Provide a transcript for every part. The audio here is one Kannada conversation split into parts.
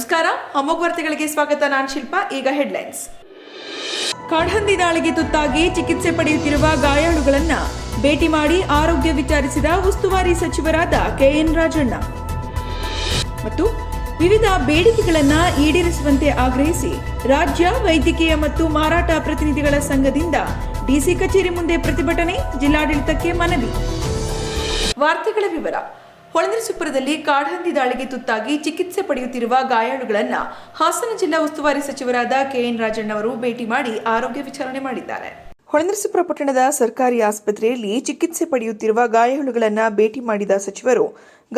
ನಮಸ್ಕಾರ ಅಮೋಘ ವಾರ್ತೆಗಳಿಗೆ ಸ್ವಾಗತ ನಾನು ಶಿಲ್ಪ ಈಗ ಹೆಡ್ಲೈನ್ಸ್ ಕಾಡ್ಹಂದಿ ದಾಳಿಗೆ ತುತ್ತಾಗಿ ಚಿಕಿತ್ಸೆ ಪಡೆಯುತ್ತಿರುವ ಗಾಯಾಳುಗಳನ್ನ ಭೇಟಿ ಮಾಡಿ ಆರೋಗ್ಯ ವಿಚಾರಿಸಿದ ಉಸ್ತುವಾರಿ ಸಚಿವರಾದ ಕೆಎನ್ ರಾಜಣ್ಣ ಮತ್ತು ವಿವಿಧ ಬೇಡಿಕೆಗಳನ್ನು ಈಡೇರಿಸುವಂತೆ ಆಗ್ರಹಿಸಿ ರಾಜ್ಯ ವೈದ್ಯಕೀಯ ಮತ್ತು ಮಾರಾಟ ಪ್ರತಿನಿಧಿಗಳ ಸಂಘದಿಂದ ಡಿಸಿ ಕಚೇರಿ ಮುಂದೆ ಪ್ರತಿಭಟನೆ ಜಿಲ್ಲಾಡಳಿತಕ್ಕೆ ಮನವಿ ವಾರ್ತೆಗಳ ವಿವರ ಹೊಳೆನರಸೀಪುರದಲ್ಲಿ ಕಾಡಹಂದಿ ದಾಳಿಗೆ ತುತ್ತಾಗಿ ಚಿಕಿತ್ಸೆ ಪಡೆಯುತ್ತಿರುವ ಗಾಯಾಳುಗಳನ್ನು ಹಾಸನ ಜಿಲ್ಲಾ ಉಸ್ತುವಾರಿ ಸಚಿವರಾದ ಕೆಎನ್ ರಾಜಣ್ಣ ಅವರು ಭೇಟಿ ಮಾಡಿ ಆರೋಗ್ಯ ವಿಚಾರಣೆ ಮಾಡಿದ್ದಾರೆ ಹೊಳೆನರಸೀಪುರ ಪಟ್ಟಣದ ಸರ್ಕಾರಿ ಆಸ್ಪತ್ರೆಯಲ್ಲಿ ಚಿಕಿತ್ಸೆ ಪಡೆಯುತ್ತಿರುವ ಗಾಯಾಳುಗಳನ್ನು ಭೇಟಿ ಮಾಡಿದ ಸಚಿವರು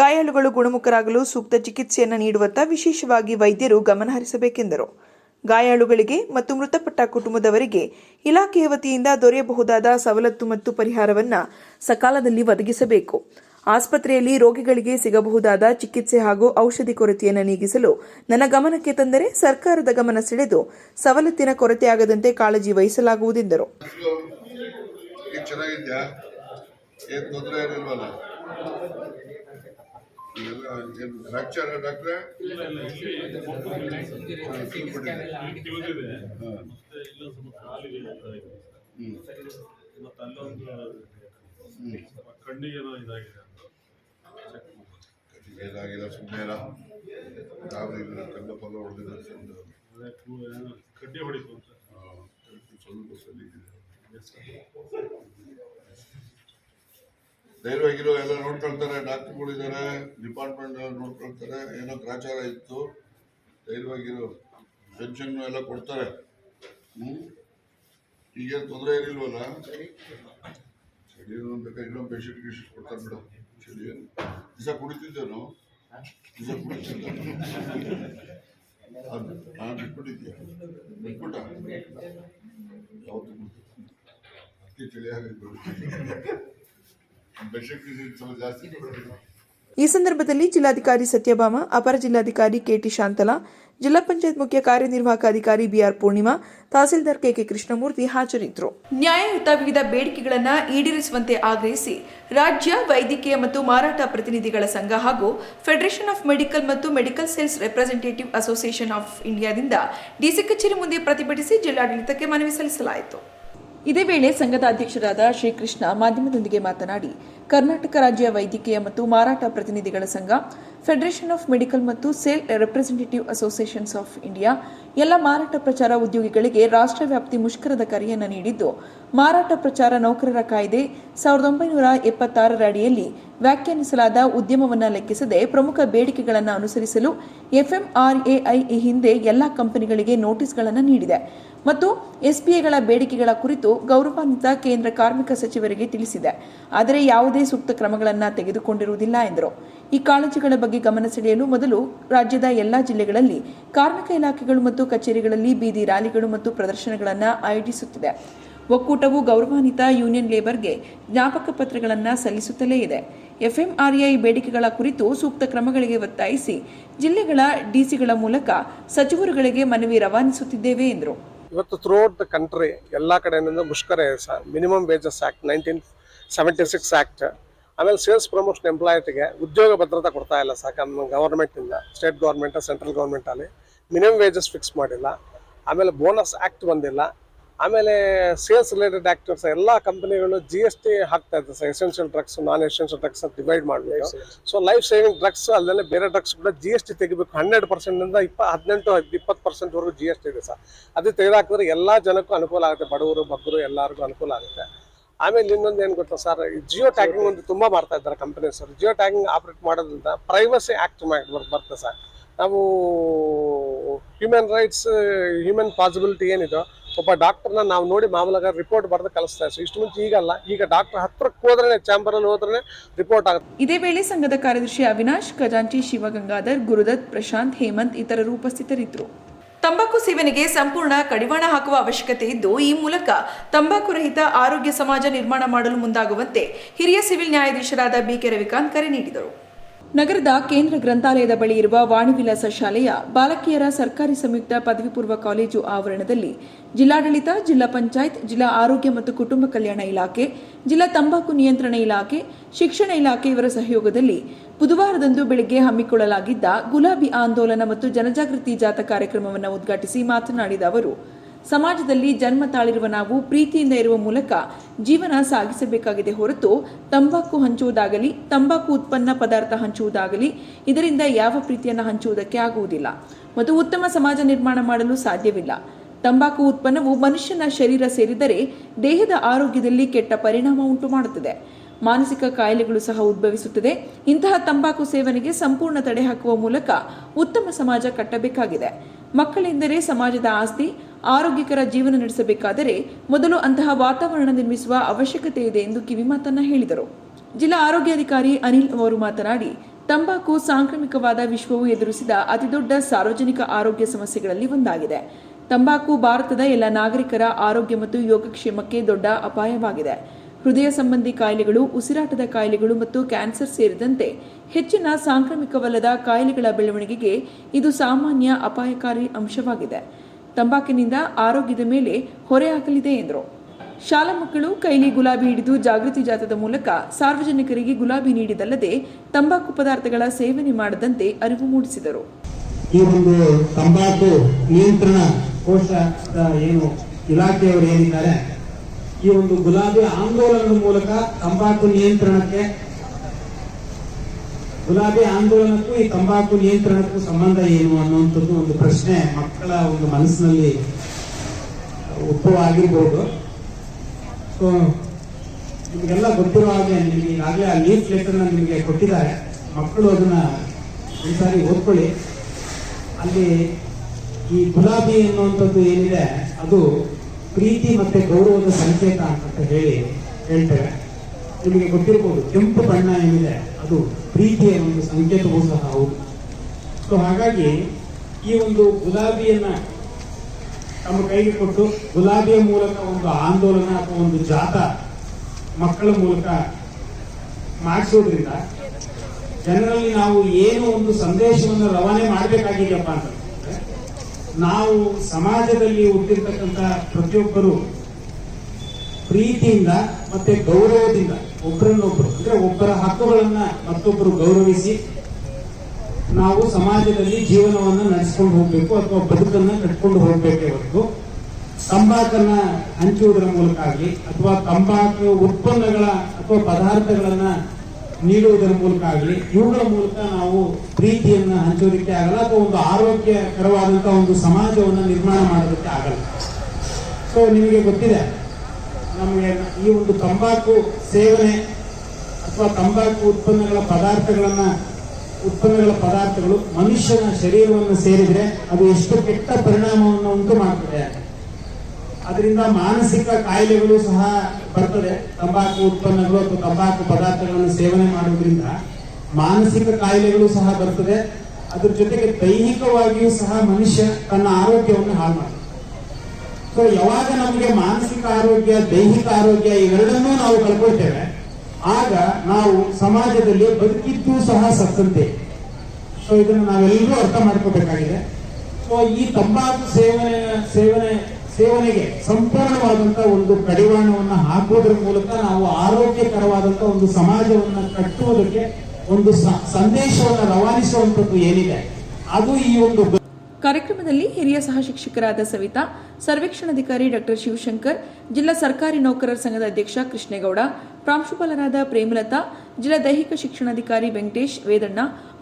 ಗಾಯಾಳುಗಳು ಗುಣಮುಖರಾಗಲು ಸೂಕ್ತ ಚಿಕಿತ್ಸೆಯನ್ನು ನೀಡುವತ್ತ ವಿಶೇಷವಾಗಿ ವೈದ್ಯರು ಗಮನಹರಿಸಬೇಕೆಂದರು ಗಾಯಾಳುಗಳಿಗೆ ಮತ್ತು ಮೃತಪಟ್ಟ ಕುಟುಂಬದವರಿಗೆ ಇಲಾಖೆಯ ವತಿಯಿಂದ ದೊರೆಯಬಹುದಾದ ಸವಲತ್ತು ಮತ್ತು ಪರಿಹಾರವನ್ನು ಸಕಾಲದಲ್ಲಿ ಒದಗಿಸಬೇಕು ಆಸ್ಪತ್ರೆಯಲ್ಲಿ ರೋಗಿಗಳಿಗೆ ಸಿಗಬಹುದಾದ ಚಿಕಿತ್ಸೆ ಹಾಗೂ ಔಷಧಿ ಕೊರತೆಯನ್ನು ನೀಗಿಸಲು ನನ್ನ ಗಮನಕ್ಕೆ ತಂದರೆ ಸರ್ಕಾರದ ಗಮನ ಸೆಳೆದು ಸವಲತ್ತಿನ ಕೊರತೆಯಾಗದಂತೆ ಕಾಳಜಿ ವಹಿಸಲಾಗುವುದೆಂದರು ಕಣ್ಣಿಗೆ ಇದಾಗಿದೆ ಕೈಲಾಗಿಲ್ಲ ಸುಮ್ಮನೆ ಕಂಡ ಪಲ್ಲ ಹೊಡೆದಿಲ್ಲ ಕಡ್ಡಿ ಹೊಡಿತು ಸ್ವಲ್ಪ ಧೈರ್ಯವಾಗಿರೋ ಎಲ್ಲ ನೋಡ್ಕೊಳ್ತಾರೆ ಡಾಕ್ಟರ್ಗಳಿದ್ದಾರೆ ಡಿಪಾರ್ಟ್ಮೆಂಟ್ ನೋಡ್ಕೊಳ್ತಾರೆ ಏನೋ ಗ್ರಾಚಾರ ಇತ್ತು ಧೈರ್ಯವಾಗಿರೋ ಪೆನ್ಷನ್ ಎಲ್ಲ ಕೊಡ್ತಾರೆ ಹ್ಞೂ ಈಗೇನು ತೊಂದರೆ ಇರಲಿಲ್ವಲ್ಲ ಸರಿ ಇನ್ನೊಂದು ಬೇಕಾದ್ರೆ ಇನ್ನೊಂದು ಪೇಷಂಟ್ ಕೊಡ್ತಾರೆ ಮೇಡಮ್ ಈ ಸಂದರ್ಭದಲ್ಲಿ ಜಿಲ್ಲಾಧಿಕಾರಿ ಸತ್ಯಭಾಮ ಅಪರ ಜಿಲ್ಲಾಧಿಕಾರಿ ಕೆಟಿ ಶಾಂತಲಾ ಜಿಲ್ಲಾ ಪಂಚಾಯತ್ ಮುಖ್ಯ ಕಾರ್ಯನಿರ್ವಾಹಕ ಅಧಿಕಾರಿ B R Purnima tahsildar K K Krishnamurthy ಹಾಜರಿದ್ದರು ನ್ಯಾಯಯುತ ವಿವಿಧ ಬೇಡಿಕೆಗಳನ್ನು ಈಡೇರಿಸುವಂತೆ ಆಗ್ರಹಿಸಿ ರಾಜ್ಯ ವೈದ್ಯಕೀಯ ಮತ್ತು ಮಾರಾಟ ಪ್ರತಿನಿಧಿಗಳ ಸಂಘ ಹಾಗೂ ಫೆಡರೇಷನ್ ಆಫ್ ಮೆಡಿಕಲ್ ಮತ್ತು medical sales representative association of ಇಂಡಿಯಾದಿಂದ ಡಿಸಿ ಕಚೇರಿ ಮುಂದೆ ಪ್ರತಿಭಟಿಸಿ ಜಿಲ್ಲಾಡಳಿತಕ್ಕೆ ಮನವಿ ಸಲ್ಲಿಸಲಾಯಿತು ಇದೇ ವೇಳೆ ಸಂಘದ ಅಧ್ಯಕ್ಷರಾದ ಶ್ರೀಕೃಷ್ಣ ಮಾಧ್ಯಮದೊಂದಿಗೆ ಮಾತನಾಡಿ ಕರ್ನಾಟಕ ರಾಜ್ಯ ವೈದ್ಯಕೀಯ ಮತ್ತು ಮಾರಾಟ ಪ್ರತಿನಿಧಿಗಳ ಸಂಘ ಫೆಡರೇಷನ್ ಆಫ್ ಮೆಡಿಕಲ್ ಮತ್ತು sale representative associations of India ಎಲ್ಲ ಮಾರಾಟ ಪ್ರಚಾರ ಉದ್ಯೋಗಿಗಳಿಗೆ ರಾಷ್ಟ್ರ ಮುಷ್ಕರದ ಕರೆಯನ್ನು ನೀಡಿದ್ದು ಮಾರಾಟ ಪ್ರಚಾರ ನೌಕರರ ಕಾಯ್ದೆ ಸಾವಿರದ ಒಂಬೈನೂರ ಎಪ್ಪತ್ತಾರರ ಅಡಿಯಲ್ಲಿ ವ್ಯಾಖ್ಯಾನಿಸಲಾದ ಉದ್ಯಮವನ್ನು ಲೆಕ್ಕಿಸದೆ ಪ್ರಮುಖ ಬೇಡಿಕೆಗಳನ್ನು ಅನುಸರಿಸಲು ಎಫ್ಎಂಆರ್ಎಐ ಈ ಹಿಂದೆ ಎಲ್ಲ ಕಂಪನಿಗಳಿಗೆ ನೋಟಿಸ್ಗಳನ್ನು ನೀಡಿದೆ ಮತ್ತು ಎಸ್ಪಿಎಗಳ ಬೇಡಿಕೆಗಳ ಕುರಿತು ಗೌರವಾನ್ವಿತ ಕೇಂದ್ರ ಕಾರ್ಮಿಕ ಸಚಿವರಿಗೆ ತಿಳಿಸಿದೆ ಆದರೆ ಯಾವುದೇ ಸೂಕ್ತ ಕ್ರಮಗಳನ್ನು ತೆಗೆದುಕೊಂಡಿರುವುದಿಲ್ಲ ಎಂದರು ಈ ಕಾಳಜಿಗಳ ಬಗ್ಗೆ ಗಮನ ಸೆಳೆಯಲು ಮೊದಲು ರಾಜ್ಯದ ಎಲ್ಲಾ ಜಿಲ್ಲೆಗಳಲ್ಲಿ ಕಾರ್ಮಿಕ ಇಲಾಖೆಗಳು ಮತ್ತು ಕಚೇರಿಗಳಲ್ಲಿ ಬೀದಿ ರ್ಯಾಲಿಗಳು ಮತ್ತು ಪ್ರದರ್ಶನಗಳನ್ನು ಆಯೋಜಿಸುತ್ತಿದೆ ಒಕ್ಕೂಟವು ಗೌರವಾನ್ವಿತ ಯೂನಿಯನ್ ಲೇಬರ್ಗೆ ಜ್ಞಾಪಕ ಪತ್ರಗಳನ್ನು ಸಲ್ಲಿಸುತ್ತಲೇ ಇದೆ ಎಫ್ಎಂಆರ್ಐ ಬೇಡಿಕೆಗಳ ಕುರಿತು ಸೂಕ್ತ ಕ್ರಮಗಳಿಗೆ ಒತ್ತಾಯಿಸಿ ಜಿಲ್ಲೆಗಳ ಡಿಸಿಗಳ ಮೂಲಕ ಸಚಿವರುಗಳಿಗೆ ಮನವಿ ರವಾನಿಸುತ್ತಿದ್ದೇವೆ ಎಂದರು ಇವತ್ತು ಔಟ್ ದ ಕಂಟ್ರಿ ಎಲ್ಲ ಕಡೆಯಿಂದ ಮುಷ್ಕರ minimum wages act nineteen seventy six act ಆಮೇಲೆ ಸೇಲ್ಸ್ ಪ್ರಮೋಷನ್ ಎಂಪ್ಲಾಯ್ಟಿಗೆ ಉದ್ಯೋಗ ಭದ್ರತೆ ಕೊಡ್ತಾ ಇಲ್ಲ ಸಾಕು ನಮ್ಮ ಗೌರ್ಮೆಂಟಿಂದ ಸ್ಟೇಟ್ ಗೌರ್ಮೆಂಟ್ ಸೆಂಟ್ರಲ್ ಗೌರ್ಮೆಂಟಲ್ಲಿ ಮಿನಿಮಮ್ ವೇಜಸ್ ಫಿಕ್ಸ್ ಮಾಡಿಲ್ಲ ಆಮೇಲೆ ಬೋನಸ್ ಆ್ಯಕ್ಟ್ ಬಂದಿಲ್ಲ ಆಮೇಲೆ ಸೇಲ್ಸ್ ರಿಲೇಟೆಡ್ ಆ್ಯಕ್ಟರ್ಸ್ ಎಲ್ಲ ಕಂಪನಿಗಳು ಜಿ ಎಸ್ ಟಿ ಹಾಕ್ತಾ ಇದ್ದಾರೆ sir essential drugs non essential drugs ಅಂತ ಡಿವೈಡ್ ಮಾಡಬೇಕು ಸೊ ಲೈಫ್ ಸೇವಿಂಗ್ ಡ್ರಗ್ಸ್ ಅಲ್ಲದೆ ಬೇರೆ ಡ್ರಗ್ಸ್ ಕೂಡ ಜಿ ಎಸ್ ಟಿ ತೆಗಿಬೇಕು ಹಂಡ್ರೆಡ್ ಪರ್ಸೆಂಟಿಂದ ಇಪ್ಪ ಹದಿನೆಂಟು ಇಪ್ಪತ್ತು ಪರ್ಸೆಂಟ್ವರೆಗೂ ಜಿ ಎಸ್ ಟಿ ಇದೆ ಸರ್ ಅದು ತೆಗೆದಾಕಿದ್ರೆ ಎಲ್ಲ ಜನಕ್ಕೂ ಅನುಕೂಲ ಆಗುತ್ತೆ ಬಡವರು ಬಗ್ಗರು ಎಲ್ಲರಿಗೂ ಅನುಕೂಲ ಆಗುತ್ತೆ ಆಮೇಲೆ ಇನ್ನೊಂದು ಏನು ಗೊತ್ತಾ ಸರ್ ಜಿಯೋ ಟ್ಯಾಗಿಂಗ್ ಒಂದು ತುಂಬಾ ಮಾಡ್ತಾ ಇದ್ದಾರೆ company sir geo tagging operate ಮಾಡೋದ್ರಿಂದ ಪ್ರೈವಸಿ ಆಕ್ಟ್ ಮಾಡಿ ಬರ್ತದೆ ಸರ್ ನಾವು ಹ್ಯೂಮನ್ ರೈಟ್ಸ್ ಹ್ಯೂಮನ್ ಪಾಸಿಬಿಲಿಟಿ ಏನಿದೋ ಒಬ್ಬ ಡಾಕ್ಟರ್ನ ನಾವು ನೋಡಿ ಮಾಮೂಲಾಗ ರಿಪೋರ್ಟ್ ಬರೆದು ಕಲಿಸ್ತಾ ಇದ್ದೀವಿ ಇಷ್ಟು ಮುಂಚೆ ಈಗಲ್ಲ ಈಗ ಡಾಕ್ಟರ್ ಹತ್ರಕ್ಕೆ ಹೋದ್ರೆ ಚಾಂಬರ್ ಅಲ್ಲಿ ಹೋದ್ರೆ ರಿಪೋರ್ಟ್ ಆಗುತ್ತೆ ಇದೇ ವೇಳೆ ಸಂಘದ ಕಾರ್ಯದರ್ಶಿ ಅವಿನಾಶ್ ಖಜಾಂಚಿ ಶಿವಗಂಗಾಧರ್ ಗುರುದತ್ ಪ್ರಶಾಂತ್ ಹೇಮಂತ್ ಇತರರು ಉಪಸ್ಥಿತರಿದ್ದರು ತಂಬಾಕು ಸೇವನೆಗೆ ಸಂಪೂರ್ಣ ಕಡಿವಾಣ ಹಾಕುವ ಅವಶ್ಯಕತೆ ಇದ್ದು ಈ ಮೂಲಕ ತಂಬಾಕು ರಹಿತ ಆರೋಗ್ಯ ಸಮಾಜ ನಿರ್ಮಾಣ ಮಾಡಲು ಮುಂದಾಗುವಂತೆ ಹಿರಿಯ ಸಿವಿಲ್ ನ್ಯಾಯಾಧೀಶರಾದ ಬಿಕೆ ರವಿಕಾಂತ್ ಕರೆ ನೀಡಿದರು ನಗರದ ಕೇಂದ್ರ ಗ್ರಂಥಾಲಯದ ಬಳಿ ಇರುವ ವಾಣಿವಿಲಾಸ ಶಾಲೆಯ ಬಾಲಕಿಯರ ಸರ್ಕಾರಿ ಸಂಯುಕ್ತ ಪದವಿ ಪೂರ್ವ ಕಾಲೇಜು ಆವರಣದಲ್ಲಿ ಜಿಲ್ಲಾಡಳಿತ ಜಿಲ್ಲಾ ಪಂಚಾಯತ್ ಜಿಲ್ಲಾ ಆರೋಗ್ಯ ಮತ್ತು ಕುಟುಂಬ ಕಲ್ಯಾಣ ಇಲಾಖೆ ಜಿಲ್ಲಾ ತಂಬಾಕು ನಿಯಂತ್ರಣ ಇಲಾಖೆ ಶಿಕ್ಷಣ ಇಲಾಖೆ ಇವರ ಸಹಯೋಗದಲ್ಲಿ ಬುಧವಾರದಂದು ಬೆಳಗ್ಗೆ ಹಮ್ಮಿಕೊಳ್ಳಲಾಗಿದ್ದ ಗುಲಾಬಿ ಆಂದೋಲನ ಮತ್ತು ಜನಜಾಗೃತಿ ಜಾಥಾ ಕಾರ್ಯಕ್ರಮವನ್ನು ಉದ್ಘಾಟಿಸಿ ಮಾತನಾಡಿದ ಅವರು ಸಮಾಜದಲ್ಲಿ ಜನ್ಮ ತಾಳಿರುವ ನಾವು ಪ್ರೀತಿಯಿಂದ ಇರುವ ಮೂಲಕ ಜೀವನ ಸಾಗಿಸಬೇಕಾಗಿದೆ ಹೊರತು ತಂಬಾಕು ಹಂಚುವುದಾಗಲಿ ತಂಬಾಕು ಉತ್ಪನ್ನ ಪದಾರ್ಥ ಹಂಚುವುದಾಗಲಿ ಇದರಿಂದ ಯಾವ ಪ್ರೀತಿಯನ್ನು ಹಂಚುವುದಕ್ಕೆ ಆಗುವುದಿಲ್ಲ ಮತ್ತು ಉತ್ತಮ ಸಮಾಜ ನಿರ್ಮಾಣ ಮಾಡಲು ಸಾಧ್ಯವಿಲ್ಲ ತಂಬಾಕು ಉತ್ಪನ್ನವು ಮನುಷ್ಯನ ಶರೀರ ಸೇರಿದರೆ ದೇಹದ ಆರೋಗ್ಯದಲ್ಲಿ ಕೆಟ್ಟ ಪರಿಣಾಮ ಉಂಟು ಮಾಡುತ್ತದೆ ಮಾನಸಿಕ ಕಾಯಿಲೆಗಳು ಸಹ ಉದ್ಭವಿಸುತ್ತದೆ ಇಂತಹ ತಂಬಾಕು ಸೇವನೆಗೆ ಸಂಪೂರ್ಣ ತಡೆ ಹಾಕುವ ಮೂಲಕ ಉತ್ತಮ ಸಮಾಜ ಕಟ್ಟಬೇಕಾಗಿದೆ ಮಕ್ಕಳೆಂದರೆ ಸಮಾಜದ ಆಸ್ತಿ ಆರೋಗ್ಯಕರ ಜೀವನ ನಡೆಸಬೇಕಾದರೆ ಮೊದಲು ಅಂತಹ ವಾತಾವರಣ ನಿರ್ಮಿಸುವ ಅವಶ್ಯಕತೆ ಇದೆ ಎಂದು ಕಿವಿಮಾತನ್ನ ಹೇಳಿದರು ಜಿಲ್ಲಾ ಆರೋಗ್ಯಾಧಿಕಾರಿ ಅನಿಲ್ ಅವರು ಮಾತನಾಡಿ ತಂಬಾಕು ಸಾಂಕ್ರಾಮಿಕವಾದ ವಿಶ್ವವು ಎದುರಿಸಿದ ಅತಿದೊಡ್ಡ ಸಾರ್ವಜನಿಕ ಆರೋಗ್ಯ ಸಮಸ್ಯೆಗಳಲ್ಲಿ ಒಂದಾಗಿದೆ ತಂಬಾಕು ಭಾರತದ ಎಲ್ಲ ನಾಗರಿಕರ ಆರೋಗ್ಯ ಮತ್ತು ಯೋಗಕ್ಷೇಮಕ್ಕೆ ದೊಡ್ಡ ಅಪಾಯವಾಗಿದೆ ಹೃದಯ ಸಂಬಂಧಿ ಕಾಯಿಲೆಗಳು ಉಸಿರಾಟದ ಕಾಯಿಲೆಗಳು ಮತ್ತು ಕ್ಯಾನ್ಸರ್ ಸೇರಿದಂತೆ ಹೆಚ್ಚಿನ ಸಾಂಕ್ರಾಮಿಕವಲ್ಲದ ಕಾಯಿಲೆಗಳ ಬೆಳವಣಿಗೆಗೆ ಇದು ಸಾಮಾನ್ಯ ಅಪಾಯಕಾರಿ ಅಂಶವಾಗಿದೆ ತಂಬಾಕಿನಿಂದ ಆರೋಗ್ಯದ ಮೇಲೆ ಹೊರೆ ಹಾಕಲಿದೆ ಎಂದರು ಶಾಲಾ ಮಕ್ಕಳು ಕೈಲಿ ಗುಲಾಬಿ ಹಿಡಿದು ಜಾಗೃತಿ ಜಾಥದ ಮೂಲಕ ಸಾರ್ವಜನಿಕರಿಗೆ ಗುಲಾಬಿ ನೀಡಿದಲ್ಲದೆ ತಂಬಾಕು ಪದಾರ್ಥಗಳ ಸೇವನೆ ಮಾಡದಂತೆ ಅರಿವು ಮೂಡಿಸಿದರು ತಂಬಾಕು ನಿಯಂತ್ರಣ ಏನು ಇಲಾಖೆಯವರು ಏನಿದ್ದಾರೆ ಈ ಒಂದು ಗುಲಾಬಿ ಆಂದೋಲನದ ಮೂಲಕ ತಂಬಾಕು ನಿಯಂತ್ರಣಕ್ಕೆ ಗುಲಾಬಿ ಆಂದೋಲನಕ್ಕೂ ಈ ತಂಬಾಕು ನಿಯಂತ್ರಣಕ್ಕೂ ಸಂಬಂಧ ಏನು ಅನ್ನುವಂಥದ್ದು ಒಂದು ಪ್ರಶ್ನೆ ಮಕ್ಕಳ ಒಂದು ಮನಸ್ಸಿನಲ್ಲಿ ಉದ್ಭವವಾಗಿರ್ಬೋದು ಸೊ ನಿಮಗೆಲ್ಲ ಗೊತ್ತಿರೋ ಹಾಗೆ ನಿಮಗೆ ಈಗಾಗಲೇ ಆ ಲೀಫ್ ಲೆಟರ್ನ ನಿಮಗೆ ಕೊಟ್ಟಿದ್ದಾರೆ ಮಕ್ಕಳು ಅದನ್ನ ಒಂದ್ಸಾರಿ ಓದ್ಕೊಳ್ಳಿ ಅಲ್ಲಿ ಈ ಗುಲಾಬಿ ಅನ್ನುವಂಥದ್ದು ಏನಿದೆ ಅದು ಪ್ರೀತಿ ಮತ್ತೆ ಗೌರವದ ಸಂಕೇತ ಅಂತ ಹೇಳಿ ಹೇಳ್ತೇವೆ ನಿಮಗೆ ಗೊತ್ತಿರಬಹುದು ಕೆಂಪು ಬಣ್ಣ ಏನಿದೆ ಅದು ಪ್ರೀತಿಯ ಒಂದು ಸಂಕೇತವೂ ಸಹ ಹೌದು ಸೊ ಹಾಗಾಗಿ ಈ ಒಂದು ಗುಲಾಬಿಯನ್ನ ತಮ್ಮ ಕೈಗೆ ಕೊಟ್ಟು ಗುಲಾಬಿಯ ಮೂಲಕ ಒಂದು ಆಂದೋಲನ ಅಥವಾ ಒಂದು ಜಾತ ಮಕ್ಕಳ ಮೂಲಕ ಮಾಡಿಸೋದ್ರಿಂದ ಜನರಲ್ಲಿ ನಾವು ಏನು ಒಂದು ಸಂದೇಶವನ್ನು ರವಾನೆ ಮಾಡಬೇಕಾಗಿದೆಯಪ್ಪ ಅಂತ ನಾವು ಸಮಾಜದಲ್ಲಿ ಹುಟ್ಟಿರ್ತಕ್ಕಂಥ ಪ್ರತಿಯೊಬ್ಬರು ಪ್ರೀತಿಯಿಂದ ಮತ್ತೆ ಗೌರವದಿಂದ ಒಬ್ಬರನ್ನೊಬ್ಬರು ಅಂದ್ರೆ ಒಬ್ಬರ ಹಕ್ಕುಗಳನ್ನ ಮತ್ತೊಬ್ಬರು ಗೌರವಿಸಿ ನಾವು ಸಮಾಜದಲ್ಲಿ ಜೀವನವನ್ನ ನಡೆಸ್ಕೊಂಡು ಹೋಗ್ಬೇಕು ಅಥವಾ ಬದುಕನ್ನ ಕಟ್ಕೊಂಡು ಹೋಗ್ಬೇಕೇ ಹೊರತು ತಂಬಾಕನ್ನ ಹಂಚುವುದರ ಮೂಲಕ ಆಗಲಿ ಅಥವಾ ತಂಬಾಕು ಉತ್ಪನ್ನಗಳ ಅಥವಾ ಪದಾರ್ಥಗಳನ್ನ ನೀಡುವುದರ ಮೂಲಕ ಆಗಲಿ ಇವುಗಳ ಮೂಲಕ ನಾವು ಪ್ರೀತಿಯನ್ನು ಹಂಚೋದಕ್ಕೆ ಆಗಲ್ಲ ಅಥವಾ ಒಂದು ಆರೋಗ್ಯಕರವಾದಂತಹ ಒಂದು ಸಮಾಜವನ್ನು ನಿರ್ಮಾಣ ಮಾಡೋದಕ್ಕೆ ಆಗಲ್ಲ ಸೊ ನಿಮಗೆ ಗೊತ್ತಿದೆ ನಮಗೆ ಈ ಒಂದು ತಂಬಾಕು ಸೇವನೆ ಅಥವಾ ತಂಬಾಕು ಉತ್ಪನ್ನಗಳ ಪದಾರ್ಥಗಳನ್ನು ಉತ್ಪನ್ನಗಳ ಪದಾರ್ಥಗಳು ಮನುಷ್ಯನ ಶರೀರವನ್ನು ಸೇರಿದರೆ ಅದು ಎಷ್ಟು ಕೆಟ್ಟ ಪರಿಣಾಮವನ್ನು ಉಂಟು ಮಾಡ್ತದೆ ಅದರಿಂದ ಮಾನಸಿಕ ಕಾಯಿಲೆಗಳು ಸಹ ಬರ್ತದೆ ತಂಬಾಕು ಉತ್ಪನ್ನಗಳು ಅಥವಾ ತಂಬಾಕು ಪದಾರ್ಥಗಳನ್ನು ಸೇವನೆ ಮಾಡುವುದರಿಂದ ಮಾನಸಿಕ ಕಾಯಿಲೆಗಳು ಸಹ ಬರ್ತದೆ ಅದ್ರ ಜೊತೆಗೆ ದೈಹಿಕವಾಗಿಯೂ ಸಹ ಮನುಷ್ಯ ತನ್ನ ಆರೋಗ್ಯವನ್ನು ಹಾಳು ಮಾಡ್ತದೆ ಸೊ ಯಾವಾಗ ನಮಗೆ ಮಾನಸಿಕ ಆರೋಗ್ಯ ದೈಹಿಕ ಆರೋಗ್ಯ ಇವೆರಡನ್ನೂ ನಾವು ಕಳ್ಕೊಳ್ತೇವೆ ಆಗ ನಾವು ಸಮಾಜದಲ್ಲಿ ಬದುಕಿದ್ದು ಸಹ ಸತ್ತಂತೆ ಸೊ ಇದನ್ನು ನಾವೆಲ್ಲರೂ ಅರ್ಥ ಮಾಡ್ಕೋಬೇಕಾಗಿದೆ ಸೊ ಈ ತಂಬಾಕು ಸೇವನೆ ಸೇವನೆ ಸೇವನೆಗೆ ಸಂಪೂರ್ಣವಾದಂತ ಒಂದು ಕಡಿವಾಣವನ್ನು ಹಾಕುವುದರ ಮೂಲಕ ನಾವು ಆರೋಗ್ಯಕರವಾದಂತ ಒಂದು ಸಮಾಜವನ್ನು ಕಟ್ಟುವುದಕ್ಕೆ ಒಂದು ಸಂದೇಶವನ್ನು ರವಾನಿಸುವಂತದ್ದು ಏನಿದೆ ಅದು ಈ ಒಂದು ಕಾರ್ಯಕ್ರಮದಲ್ಲಿ ಹಿರಿಯ ಸಹ ಶಿಕ್ಷಕರಾದ ಸವಿತಾ ಸರ್ವೇಕ್ಷಣಾಧಿಕಾರಿ ಡಾಕ್ಟರ್ ಶಿವಶಂಕರ್ ಜಿಲ್ಲಾ ಸರ್ಕಾರಿ ನೌಕರರ ಸಂಘದ ಅಧ್ಯಕ್ಷ ಕೃಷ್ಣೇಗೌಡ ಪ್ರಾಂಶುಪಾಲರಾದ ಪ್ರೇಮಲತಾ ಜಿಲ್ಲಾ ದೈಹಿಕ ಶಿಕ್ಷಣಾಧಿಕಾರಿ ವೆಂಕಟೇಶ್ ವೇದಣ್ಣ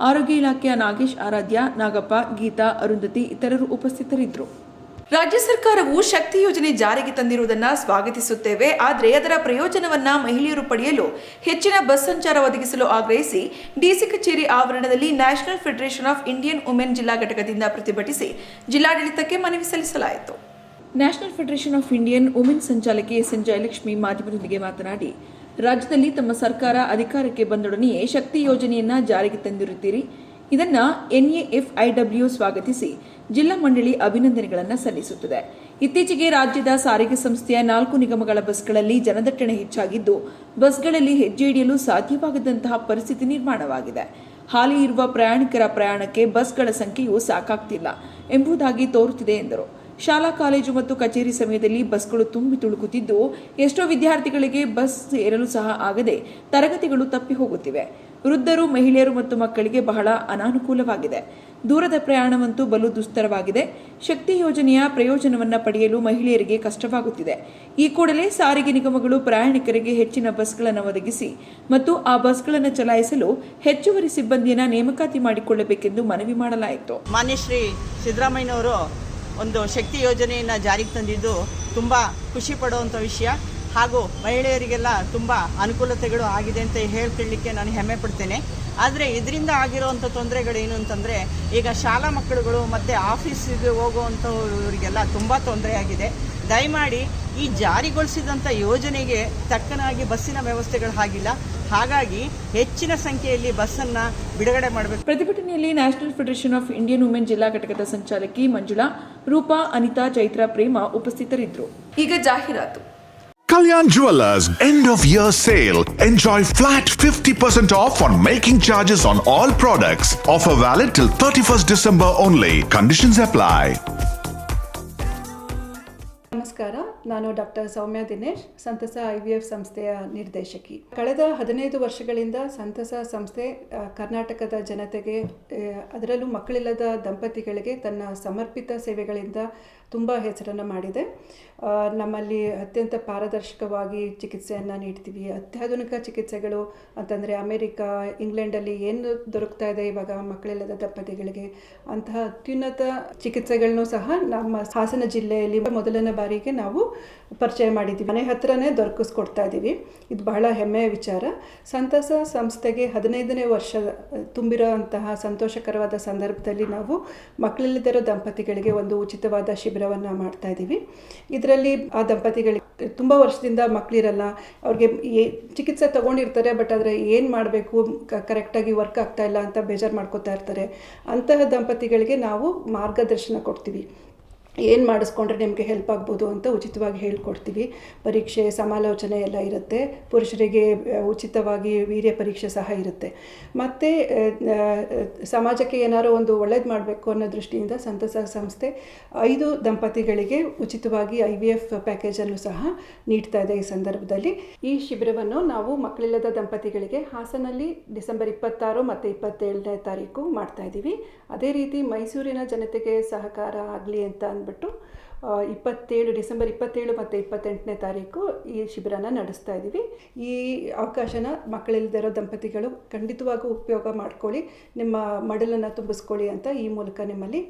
ಆರೋಗ್ಯ ಇಲಾಖೆಯ ನಾಗೇಶ್ ಆರಾಧ್ಯ ನಾಗಪ್ಪ ಗೀತಾ ಅರುಂಧತಿ ಇತರರು ಉಪಸ್ಥಿತರಿದ್ದರು ರಾಜ್ಯ ಸರ್ಕಾರವು ಶಕ್ತಿ ಯೋಜನೆ ಜಾರಿಗೆ ತಂದಿರುವುದನ್ನು ಸ್ವಾಗತಿಸುತ್ತೇವೆ ಆದರೆ ಅದರ ಪ್ರಯೋಜನವನ್ನ ಮಹಿಳೆಯರು ಪಡೆಯಲು ಹೆಚ್ಚಿನ ಬಸ್ ಸಂಚಾರ ಒದಗಿಸಲು ಆಗ್ರಹಿಸಿ ಡಿಸಿ ಕಚೇರಿ ಆವರಣದಲ್ಲಿ national federation of Indian women ಜಿಲ್ಲಾ ಘಟಕದಿಂದ ಪ್ರತಿಭಟಿಸಿ ಜಿಲ್ಲಾಡಳಿತಕ್ಕೆ ಮನವಿ ಸಲ್ಲಿಸಲಾಯಿತು national federation of Indian women ಸಂಚಾಲಕಿ S N Jayalakshmi ಮಾಧ್ಯಮದೊಂದಿಗೆ ಮಾತನಾಡಿ ರಾಜ್ಯದಲ್ಲಿ ತಮ್ಮ ಸರ್ಕಾರ ಅಧಿಕಾರಕ್ಕೆ ಬಂದೊಡನೆಯೇ ಶಕ್ತಿ ಯೋಜನೆಯನ್ನ ಜಾರಿಗೆ ತಂದಿರುತ್ತೀರಿ ಇದನ್ನ ಎನ್ಎಎಫ್ಐಡಬ್ಲ್ಯೂ ಸ್ವಾಗತಿಸಿ ಜಿಲ್ಲಾ ಮಂಡಳಿ ಅಭಿನಂದನೆಗಳನ್ನು ಸಲ್ಲಿಸುತ್ತದೆ ಇತ್ತೀಚೆಗೆ ರಾಜ್ಯದ ಸಾರಿಗೆ ಸಂಸ್ಥೆಯ ನಾಲ್ಕು ನಿಗಮಗಳ ಬಸ್ಗಳಲ್ಲಿ ಜನದಟ್ಟಣೆ ಹೆಚ್ಚಾಗಿದ್ದು ಬಸ್ಗಳಲ್ಲಿ ಹೆಜ್ಜೆ ಇಡಿಯಲು ಸಾಧ್ಯವಾಗದಂತಹ ಪರಿಸ್ಥಿತಿ ನಿರ್ಮಾಣವಾಗಿದೆ ಹಾಲಿ ಇರುವ ಪ್ರಯಾಣಿಕರ ಪ್ರಯಾಣಕ್ಕೆ ಬಸ್ಗಳ ಸಂಖ್ಯೆಯು ಸಾಕಾಗ್ತಿಲ್ಲ ಎಂಬುದಾಗಿ ತೋರುತ್ತಿದೆ ಎಂದರು ಶಾಲಾ ಕಾಲೇಜು ಮತ್ತು ಕಚೇರಿ ಸಮಯದಲ್ಲಿ ಬಸ್ಗಳು ತುಂಬಿ ತುಳುಕುತ್ತಿದ್ದು ಎಷ್ಟೋ ವಿದ್ಯಾರ್ಥಿಗಳಿಗೆ ಬಸ್ ಸೇರಲು ಸಹ ಆಗದೆ ತರಗತಿಗಳು ತಪ್ಪಿ ಹೋಗುತ್ತಿವೆ ವೃದ್ಧರು ಮಹಿಳೆಯರು ಮತ್ತು ಮಕ್ಕಳಿಗೆ ಬಹಳ ಅನಾನುಕೂಲವಾಗಿದೆ ದೂರದ ಪ್ರಯಾಣವಂತೂ ಬಲು ದುಸ್ತರವಾಗಿದೆ ಶಕ್ತಿ ಯೋಜನೆಯ ಪ್ರಯೋಜನವನ್ನು ಪಡೆಯಲು ಮಹಿಳೆಯರಿಗೆ ಕಷ್ಟವಾಗುತ್ತಿದೆ ಈ ಕೂಡಲೇ ಸಾರಿಗೆ ನಿಗಮಗಳು ಪ್ರಯಾಣಿಕರಿಗೆ ಹೆಚ್ಚಿನ ಬಸ್ಗಳನ್ನು ಒದಗಿಸಿ ಮತ್ತು ಆ ಬಸ್ಗಳನ್ನು ಚಲಾಯಿಸಲು ಹೆಚ್ಚುವರಿ ಸಿಬ್ಬಂದಿಯನ್ನು ನೇಮಕಾತಿ ಮಾಡಿಕೊಳ್ಳಬೇಕೆಂದು ಮನವಿ ಮಾಡಲಾಯಿತು ಮಾನ್ಯ ಶ್ರೀ ಸಿದ್ದರಾಮಯ್ಯನವರು ಒಂದು ಶಕ್ತಿ ಯೋಜನೆಯನ್ನು ಜಾರಿಗೆ ತಂದಿದ್ದು ತುಂಬ ಖುಷಿ ಪಡುವಂಥ ವಿಷಯ ಹಾಗೂ ಮಹಿಳೆಯರಿಗೆಲ್ಲ ತುಂಬ ಅನುಕೂಲತೆಗಳು ಆಗಿದೆ ಅಂತ ಹೇಳ್ತಿಳ್ಲಿಕ್ಕೆ ನಾನು ಹೆಮ್ಮೆ ಪಡ್ತೇನೆ ಆದರೆ ಇದರಿಂದ ಆಗಿರುವಂಥ ತೊಂದರೆಗಳೇನು ಅಂತಂದರೆ ಈಗ ಶಾಲಾ ಮಕ್ಕಳುಗಳು ಮತ್ತು ಆಫೀಸಿಗೆ ಹೋಗುವಂಥವರಿಗೆಲ್ಲ ತುಂಬ ತೊಂದರೆ ಆಗಿದೆ ದಯಮಾಡಿ ಈ ಜಾರಿಗೊಳಿಸಿದಂಥ ಯೋಜನೆಗೆ ತಕ್ಕನಾಗಿ ಬಸ್ಸಿನ ವ್ಯವಸ್ಥೆಗಳು ಆಗಿಲ್ಲ ಹಾಗಾಗಿ ಹೆಚ್ಚಿನ ಸಂಖ್ಯೆಯಲ್ಲಿ ಬಸ್ಸನ್ನ ಬಿಡುಗಡೆ ಮಾಡಬೇಕು ಪ್ರತಿಭಟನೆಯಲ್ಲಿ national federation of Indian women ಜಿಲ್ಲಾ ಘಟಕದ ಸಂಚಾಲಕಿ ಮಂಜುಳಾ ರೂಪಾ ಅನಿತಾ ಚೈತ್ರಾ ಪ್ರೇಮ ಉಪಸ್ಥಿತರಿದ್ದರು ಈಗ ಜಾಹೀರಾತು Kalyan Jewelers end of year sale. Enjoy flat 50% off on making charges on all products. Offer valid till 31st December only conditions apply. ನಾನು ಡಾಕ್ಟರ್ ಸೌಮ್ಯ ದಿನೇಶ್ ಸಂತಸ ಐ ವಿ ಎಫ್ ಸಂಸ್ಥೆಯ ನಿರ್ದೇಶಕಿ ಕಳೆದ ಹದಿನೈದು ವರ್ಷಗಳಿಂದ ಸಂತಸ ಸಂಸ್ಥೆ ಕರ್ನಾಟಕದ ಜನತೆಗೆ ಅದರಲ್ಲೂ ಮಕ್ಕಳಿಲ್ಲದ ದಂಪತಿಗಳಿಗೆ ತನ್ನ ಸಮರ್ಪಿತ ಸೇವೆಗಳಿಂದ ತುಂಬ ಹೆಸರನ್ನು ಮಾಡಿದೆ ನಮ್ಮಲ್ಲಿ ಅತ್ಯಂತ ಪಾರದರ್ಶಕವಾಗಿ ಚಿಕಿತ್ಸೆಯನ್ನು ನೀಡ್ತೀವಿ ಅತ್ಯಾಧುನಿಕ ಚಿಕಿತ್ಸೆಗಳು ಅಂತಂದರೆ ಅಮೇರಿಕಾ ಇಂಗ್ಲೆಂಡಲ್ಲಿ ಏನು ದೊರಕ್ತಾ ಇದೆ ಇವಾಗ ಮಕ್ಕಳಿಲ್ಲದ ದಂಪತಿಗಳಿಗೆ ಅಂತಹ ಅತ್ಯುನ್ನತ ಚಿಕಿತ್ಸೆಗಳನ್ನೂ ಸಹ ನಮ್ಮ ಹಾಸನ ಜಿಲ್ಲೆಯಲ್ಲಿ ಮೊದಲನೇ ಬಾರಿಗೆ ನಾವು ಪರಿಚಯ ಮಾಡಿದ್ದೀವಿ ಮನೆ ಹತ್ರನೇ ದೊರಕಿಸ್ಕೊಡ್ತಾ ಇದ್ದೀವಿ ಇದು ಬಹಳ ಹೆಮ್ಮೆಯ ವಿಚಾರ ಸಂತಸ ಸಂಸ್ಥೆಗೆ ಹದಿನೈದನೇ ವರ್ಷ ತುಂಬಿರೋ ಅಂತಹ ಸಂತೋಷಕರವಾದ ಸಂದರ್ಭದಲ್ಲಿ ನಾವು ಮಕ್ಕಳಿಲ್ಲದಿರೋ ದಂಪತಿಗಳಿಗೆ ಒಂದು ಉಚಿತವಾದ ಶಿಬಿರ ಶಿಬಿರವನ್ನು ಮಾಡ್ತಾ ಇದ್ದೀವಿ ಇದರಲ್ಲಿ ಆ ದಂಪತಿಗಳಿಗೆ ತುಂಬ ವರ್ಷದಿಂದ ಮಕ್ಕಳಿರಲ್ಲ ಅವ್ರಿಗೆ ಏ ಚಿಕಿತ್ಸೆ ತಗೊಂಡಿರ್ತಾರೆ ಬಟ್ ಆದರೆ ಏನು ಮಾಡಬೇಕು ಕರೆಕ್ಟಾಗಿ ವರ್ಕ್ ಆಗ್ತಾ ಇಲ್ಲ ಅಂತ ಬೇಜಾರು ಮಾಡ್ಕೋತಾ ಇರ್ತಾರೆ ಅಂತಹ ದಂಪತಿಗಳಿಗೆ ನಾವು ಮಾರ್ಗದರ್ಶನ ಕೊಡ್ತೀವಿ ಏನು ಮಾಡಿಸ್ಕೊಂಡ್ರೆ ನಿಮಗೆ ಹೆಲ್ಪ್ ಆಗ್ಬೋದು ಅಂತ ಉಚಿತವಾಗಿ ಹೇಳ್ಕೊಡ್ತೀವಿ ಪರೀಕ್ಷೆ ಸಮಾಲೋಚನೆ ಎಲ್ಲ ಇರುತ್ತೆ ಪುರುಷರಿಗೆ ಉಚಿತವಾಗಿ ವೀರ್ಯ ಪರೀಕ್ಷೆ ಸಹ ಇರುತ್ತೆ ಮತ್ತು ಸಮಾಜಕ್ಕೆ ಏನಾದರೂ ಒಂದು ಒಳ್ಳೇದು ಮಾಡಬೇಕು ಅನ್ನೋ ದೃಷ್ಟಿಯಿಂದ ಸಂತಸ ಸಂಸ್ಥೆ ಐದು ದಂಪತಿಗಳಿಗೆ ಉಚಿತವಾಗಿ ಐ ವಿ ಎಫ್ ಪ್ಯಾಕೇಜನ್ನು ಸಹ ನೀಡ್ತಾ ಇದೆ ಈ ಸಂದರ್ಭದಲ್ಲಿ ಈ ಶಿಬಿರವನ್ನು ನಾವು ಮಕ್ಕಳಿಲ್ಲದ ದಂಪತಿಗಳಿಗೆ ಹಾಸನಲ್ಲಿ ಡಿಸೆಂಬರ್ ಇಪ್ಪತ್ತಾರು ಮತ್ತು ಇಪ್ಪತ್ತೇಳನೇ ತಾರೀಕು ಮಾಡ್ತಾ ಇದ್ದೀವಿ ಅದೇ ರೀತಿ ಮೈಸೂರಿನ ಜನತೆಗೆ ಸಹಕಾರ ಆಗಲಿ ಅಂತ ಅಂದ್ಬಿಟ್ಟು ಇಪ್ಪತ್ತೇಳು ಡಿಸೆಂಬರ್ ಇಪ್ಪತ್ತೇಳು ಮತ್ತು ಇಪ್ಪತ್ತೆಂಟನೇ ತಾರೀಕು ಈ ಶಿಬಿರನ ನಡೆಸ್ತಾ ಇದ್ದೀವಿ ಈ ಅವಕಾಶನ ಮಕ್ಕಳಿಲ್ಲದಿರೋ ದಂಪತಿಗಳು ಖಂಡಿತವಾಗೂ ಉಪಯೋಗ ಮಾಡ್ಕೊಳ್ಳಿ ನಿಮ್ಮ ಮಡಲನ್ನು ತುಂಬಿಸ್ಕೊಳ್ಳಿ ಅಂತ ಈ ಮೂಲಕ ನಿಮ್ಮಲ್ಲಿ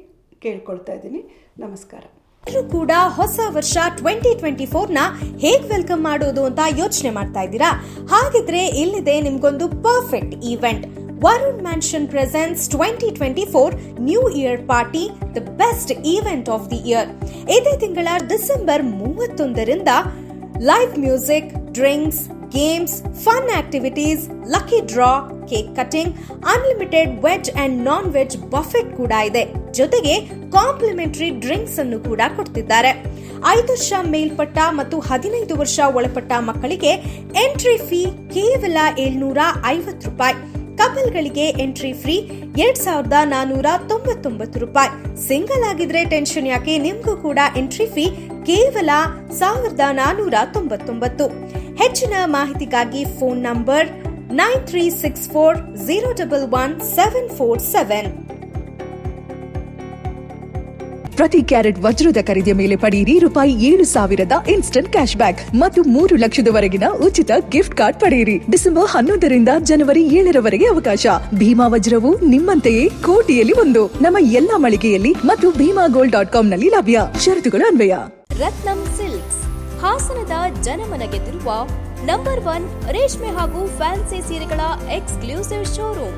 ಕೇಳ್ಕೊಳ್ತಾ ಇದ್ದೀನಿ ನಮಸ್ಕಾರ ಎಲ್ಲರೂ ಕೂಡ ಹೊಸ ವರ್ಷ ಟ್ವೆಂಟಿ ಟ್ವೆಂಟಿ ಫೋರ್ನ ಹೇಗೆ ವೆಲ್ಕಮ್ ಮಾಡೋದು ಅಂತ ಯೋಚನೆ ಮಾಡ್ತಾ ಇದ್ದೀರಾ ಹಾಗಿದ್ರೆ ಇಲ್ಲಿದೆ ನಿಮ್ಗೊಂದು perfect event Varun Mansion presents 2024 New Year Party, the best event of the year. ಇದೇ ತಿಂಗಳ December ಮೂವತ್ತೊಂದರಿಂದ live music drinks games fun activities lucky draw cake cutting unlimited veg and non veg buffet ಕೂಡ ಇದೆ ಜೊತೆಗೆ ಕಾಂಪ್ಲಿಮೆಂಟರಿ ಡ್ರಿಂಕ್ಸ್ ಅನ್ನು ಕೂಡ ಕೊಡ್ತಿದ್ದಾರೆ ಐದು ವರ್ಷ ಮೇಲ್ಪಟ್ಟ ಮತ್ತು ಹದಿನೈದು ವರ್ಷ ಒಳಪಟ್ಟ ಮಕ್ಕಳಿಗೆ ಎಂಟ್ರಿ ಫೀ ಕೇವಲ ಏಳ್ನೂರ ಐವತ್ತು ರೂಪಾಯಿ ಕಪಲ್ಗಳಿಗೆ ಎಂಟ್ರಿ ಫ್ರೀ ಎರಡ್ ಸಾವಿರದ ನಾನೂರ ತೊಂಬತ್ತೊಂಬತ್ತು ರೂಪಾಯಿ ಸಿಂಗಲ್ ಆಗಿದ್ರೆ ಟೆನ್ಷನ್ ಯಾಕೆ ನಿಮಗೂ ಕೂಡ ಎಂಟ್ರಿ ಫೀ ಕೇವಲ ಸಾವಿರದ ನಾನೂರ ತೊಂಬತ್ತೊಂಬತ್ತು ಹೆಚ್ಚಿನ ಮಾಹಿತಿಗಾಗಿ phone number nine three six four zero double one seven four seven ಪ್ರತಿ ಕ್ಯಾರೆಟ್ ವಜ್ರದ ಖರೀದಿಯ ಮೇಲೆ ಪಡೆಯಿರಿ ರೂಪಾಯಿ ಏಳು ಸಾವಿರದ ಇನ್ಸ್ಟೆಂಟ್ ಕ್ಯಾಶ್ ಬ್ಯಾಕ್ ಮತ್ತು ಮೂರು ಲಕ್ಷದವರೆಗಿನ ಉಚಿತ ಗಿಫ್ಟ್ ಕಾರ್ಡ್ ಪಡೆಯಿರಿ ಡಿಸೆಂಬರ್ ಹನ್ನೊಂದರಿಂದ ಜನವರಿ ಏಳರವರೆಗೆ ಅವಕಾಶ ಭೀಮಾ ವಜ್ರವು ನಿಮ್ಮಂತೆಯೇ ಕೋಟಿಯಲ್ಲಿ ಒಂದು ನಮ್ಮ ಎಲ್ಲಾ ಮಳಿಗೆಯಲ್ಲಿ ಮತ್ತು ಭೀಮಾ ಗೋಲ್ಡ್ ಡಾಟ್ ಕಾಮ್ನಲ್ಲಿ ನಲ್ಲಿ ಲಭ್ಯ ಷರತ್ತುಗಳು ಅನ್ವಯ ರತ್ನಂ ಸಿಲ್ಕ್ಸ್ ಹಾಸನದ ಜನಮನ ಗೆದ್ದಿರುವ ನಂಬರ್ ಒನ್ ರೇಷ್ಮೆ ಹಾಗೂ ಫ್ಯಾನ್ಸಿ ಸೀರೆಗಳ exclusive showroom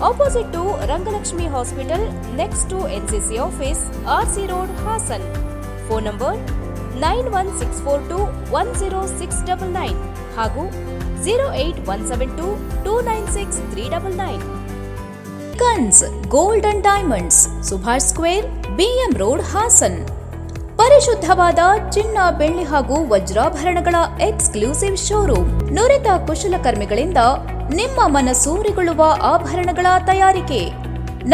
opposite to Rangalakshmi Hospital, next to NCC office, RC Road, Hassan. Phone number 9164210699 ಹಾಗೂ 08172296399. Guns Gold and Diamonds, Subhash Square, BM Road, Hassan. ಪರಿಶುದ್ಧವಾದ ಚಿನ್ನ ಬೆಳ್ಳಿ ಹಾಗೂ ವಜ್ರಾಭರಣಗಳ ಎಕ್ಸ್ಕ್ಲೂಸಿವ್ ಶೋರೂಮ್ ನುರಿತ ಕುಶಲಕರ್ಮಿಗಳಿಂದ ನಿಮ್ಮ ಮನಸ್ಸೂರಿಗೊಳ್ಳುವ ಆಭರಣಗಳ ತಯಾರಿಕೆ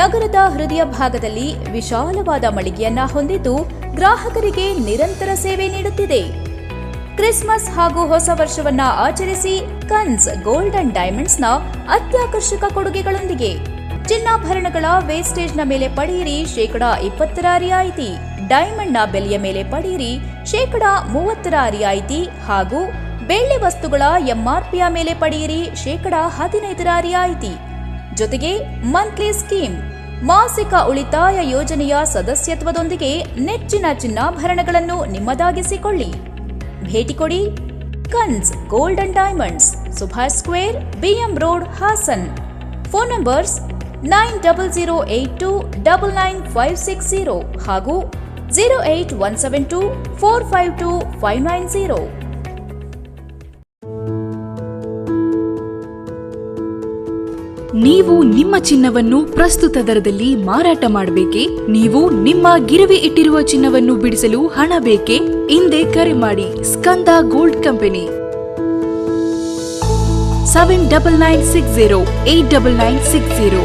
ನಗರದ ಹೃದಯ ಭಾಗದಲ್ಲಿ ವಿಶಾಲವಾದ ಮಳಿಗೆಯನ್ನ ಹೊಂದಿದ್ದು ಗ್ರಾಹಕರಿಗೆ ನಿರಂತರ ಸೇವೆ ನೀಡುತ್ತಿದೆ ಕ್ರಿಸ್ಮಸ್ ಹಾಗೂ ಹೊಸ ವರ್ಷವನ್ನ ಆಚರಿಸಿ ಕನ್ಸ್ ಗೋಲ್ಡನ್ ಡೈಮಂಡ್ಸ್ನ ಅತ್ಯಾಕರ್ಷಕ ಕೊಡುಗೆಗಳೊಂದಿಗೆ ಚಿನ್ನಾಭರಣಗಳ ವೇಸ್ಟೇಜ್ನ ಮೇಲೆ ಪಡೆಯಿರಿ ಶೇಕಡಾ ಇಪ್ಪತ್ತರ ರಿಯಾಯಿತಿ ಡೈಮಂಡ್ನ ಬೆಲೆಯ ಮೇಲೆ ಪಡೆಯಿರಿ ಶೇಕಡಾ ಮೂವತ್ತರ ರಿಯಾಯಿತಿ ಹಾಗೂ ಬೆಳ್ಳಿ ವಸ್ತುಗಳ ಎಂಆರ್ಪಿಯ ಮೇಲೆ ಪಡೆಯಿರಿ ಶೇಕಡಾ ಹದಿನೈದರ ರಿಯಾಯಿತಿ ಜೊತೆಗೆ ಮಂತ್ಲಿ ಸ್ಕೀಮ್ ಮಾಸಿಕ ಉಳಿತಾಯ ಯೋಜನೆಯ ಸದಸ್ಯತ್ವದೊಂದಿಗೆ ನೆಚ್ಚಿನ ಚಿನ್ನಾಭರಣಗಳನ್ನು ನಿಮ್ಮದಾಗಿಸಿಕೊಳ್ಳಿ ಭೇಟಿ ಕೊಡಿ ಕನ್ಸ್ golden diamonds Subhash square BM road Hassan phone numbers nine double zero eight two double nine five six zero ಹಾಗೂ zero eight one seven two four five two five nine zero ನೀವು ನಿಮ್ಮ ಚಿನ್ನವನ್ನು ಪ್ರಸ್ತುತ ದರದಲ್ಲಿ ಮಾರಾಟ ಮಾಡಬೇಕೆ ನೀವು ನಿಮ್ಮ ಗಿರವಿ ಇಟ್ಟಿರುವ ಚಿನ್ನವನ್ನು ಬಿಡಿಸಲು ಹಣ ಬೇಕೆ ಹಿಂದೆ ಕರೆ ಮಾಡಿ Skanda gold company seven double nine six zero eight double nine six zero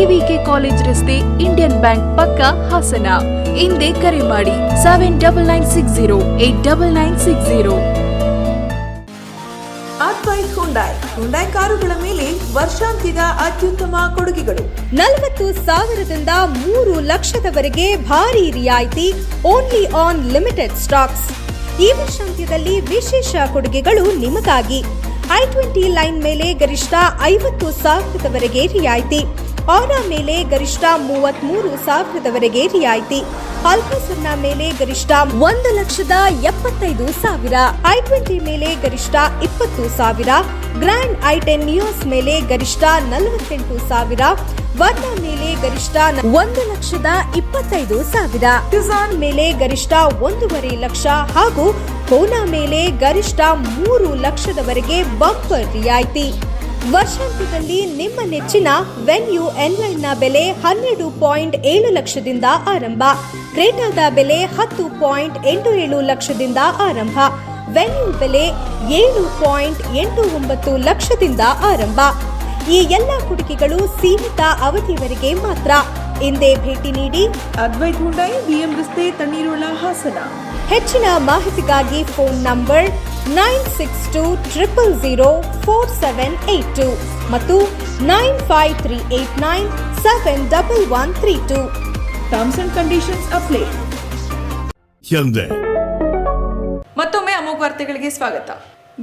AVK college ರಸ್ತೆ ಇಂಡಿಯನ್ ಬ್ಯಾಂಕ್ ಪಕ್ಕ ಹಾಸನ ಹಿಂದೆ ಕರೆ ಮಾಡಿ seven double nine six zero eight double nine six zero ಕಾರುಗಳ ಮೇಲೆ ವರ್ಷಾಂತ್ಯದ ಅತ್ಯುತ್ತಮ ಕೊಡುಗೆಗಳು ನಲವತ್ತು ಸಾವಿರದಿಂದ ಮೂರು ಲಕ್ಷದವರೆಗೆ ಭಾರಿ ರಿಯಾಯಿತಿ ಓನ್ಲಿ ಆನ್ ಲಿಮಿಟೆಡ್ ಸ್ಟಾಕ್ಸ್ ಈ ವರ್ಷಾಂತ್ಯದಲ್ಲಿ ವಿಶೇಷ ಕೊಡುಗೆಗಳು ನಿಮಗಾಗಿ ಐ ಟ್ವೆಂಟಿ ಲೈನ್ ಮೇಲೆ ಗರಿಷ್ಠ ಐವತ್ತು ಸಾವಿರದವರೆಗೆ ರಿಯಾಯಿತಿ ಪೌನ ಮೇಲೆ ಗರಿಷ್ಠ ಮೂವತ್ತ್ ಮೂರು ಸಾವಿರದವರೆಗೆ ರಿಯಾಯಿತಿ ಅಲ್ಕಾಸನ್ನ ಮೇಲೆ ಗರಿಷ್ಠ ಒಂದು ಲಕ್ಷದ ಎಪ್ಪತ್ತೈದು ಸಾವಿರ ಐ ಟ್ವೆಂಟಿ ಮೇಲೆ ಗರಿಷ್ಠ ಇಪ್ಪತ್ತು ಸಾವಿರ ಗ್ರ್ಯಾಂಡ್ ಐ ಟೆನ್ ನ್ಯೂಸ್ ಮೇಲೆ ಗರಿಷ್ಠ ನಲವತ್ತೆಂಟು ಸಾವಿರ ವರ್ಣ ಮೇಲೆ ಗರಿಷ್ಠ ಒಂದು ಲಕ್ಷದ ಇಪ್ಪತ್ತೈದು ಸಾವಿರ ಟ್ಯುಸಾನ್ ಮೇಲೆ ಗರಿಷ್ಠ ಒಂದೂವರೆ ಲಕ್ಷ ಹಾಗೂ ಕೋನಾ ಮೇಲೆ ಗರಿಷ್ಠ ಮೂರು ಲಕ್ಷದವರೆಗೆ ಬಂಪರ್ ರಿಯಾಯಿತಿ ವರ್ಷಾಂತ್ಯದಲ್ಲಿ ನಿಮ್ಮ ನೆಚ್ಚಿನ ವೆನ್ಯೂ ಎನ್ಲೈನ್ನ ಬೆಲೆ ಹನ್ನೆರಡು ಪಾಯಿಂಟ್ ಏಳು ಲಕ್ಷದಿಂದ ಆರಂಭ ಕ್ರೇಟಾದ ಬೆಲೆ ಹತ್ತು ಪಾಯಿಂಟ್ ಎಂಟು ಏಳು ಲಕ್ಷದಿಂದ ಆರಂಭ ವೆನ್ಯೂ ಬೆಲೆ ಏಳು ಪಾಯಿಂಟ್ ಎಂಟು ಒಂಬತ್ತು ಲಕ್ಷದಿಂದ ಆರಂಭ ಈ ಎಲ್ಲ ಹೂಡಿಕೆಗಳು ಸೀಮಿತ ಅವಧಿವರೆಗೆ ಮಾತ್ರ ಇಂದೇ ಭೇಟಿ ನೀಡಿ ಅದ್ವೈತ್ ಮುಂಡಾಯಿ ಬಿಎಂ ರಸ್ತೆ ಹಾಸನ ಹೆಚ್ಚಿನ ಮಾಹಿತಿಗಾಗಿ phone number nine six triple four seven eight ಮತ್ತು nine five three eight nine seven double three and ಮತ್ತೊಮ್ಮೆ ಅಮೋಘ ವಾರ್ತೆಗಳಿಗೆ ಸ್ವಾಗತ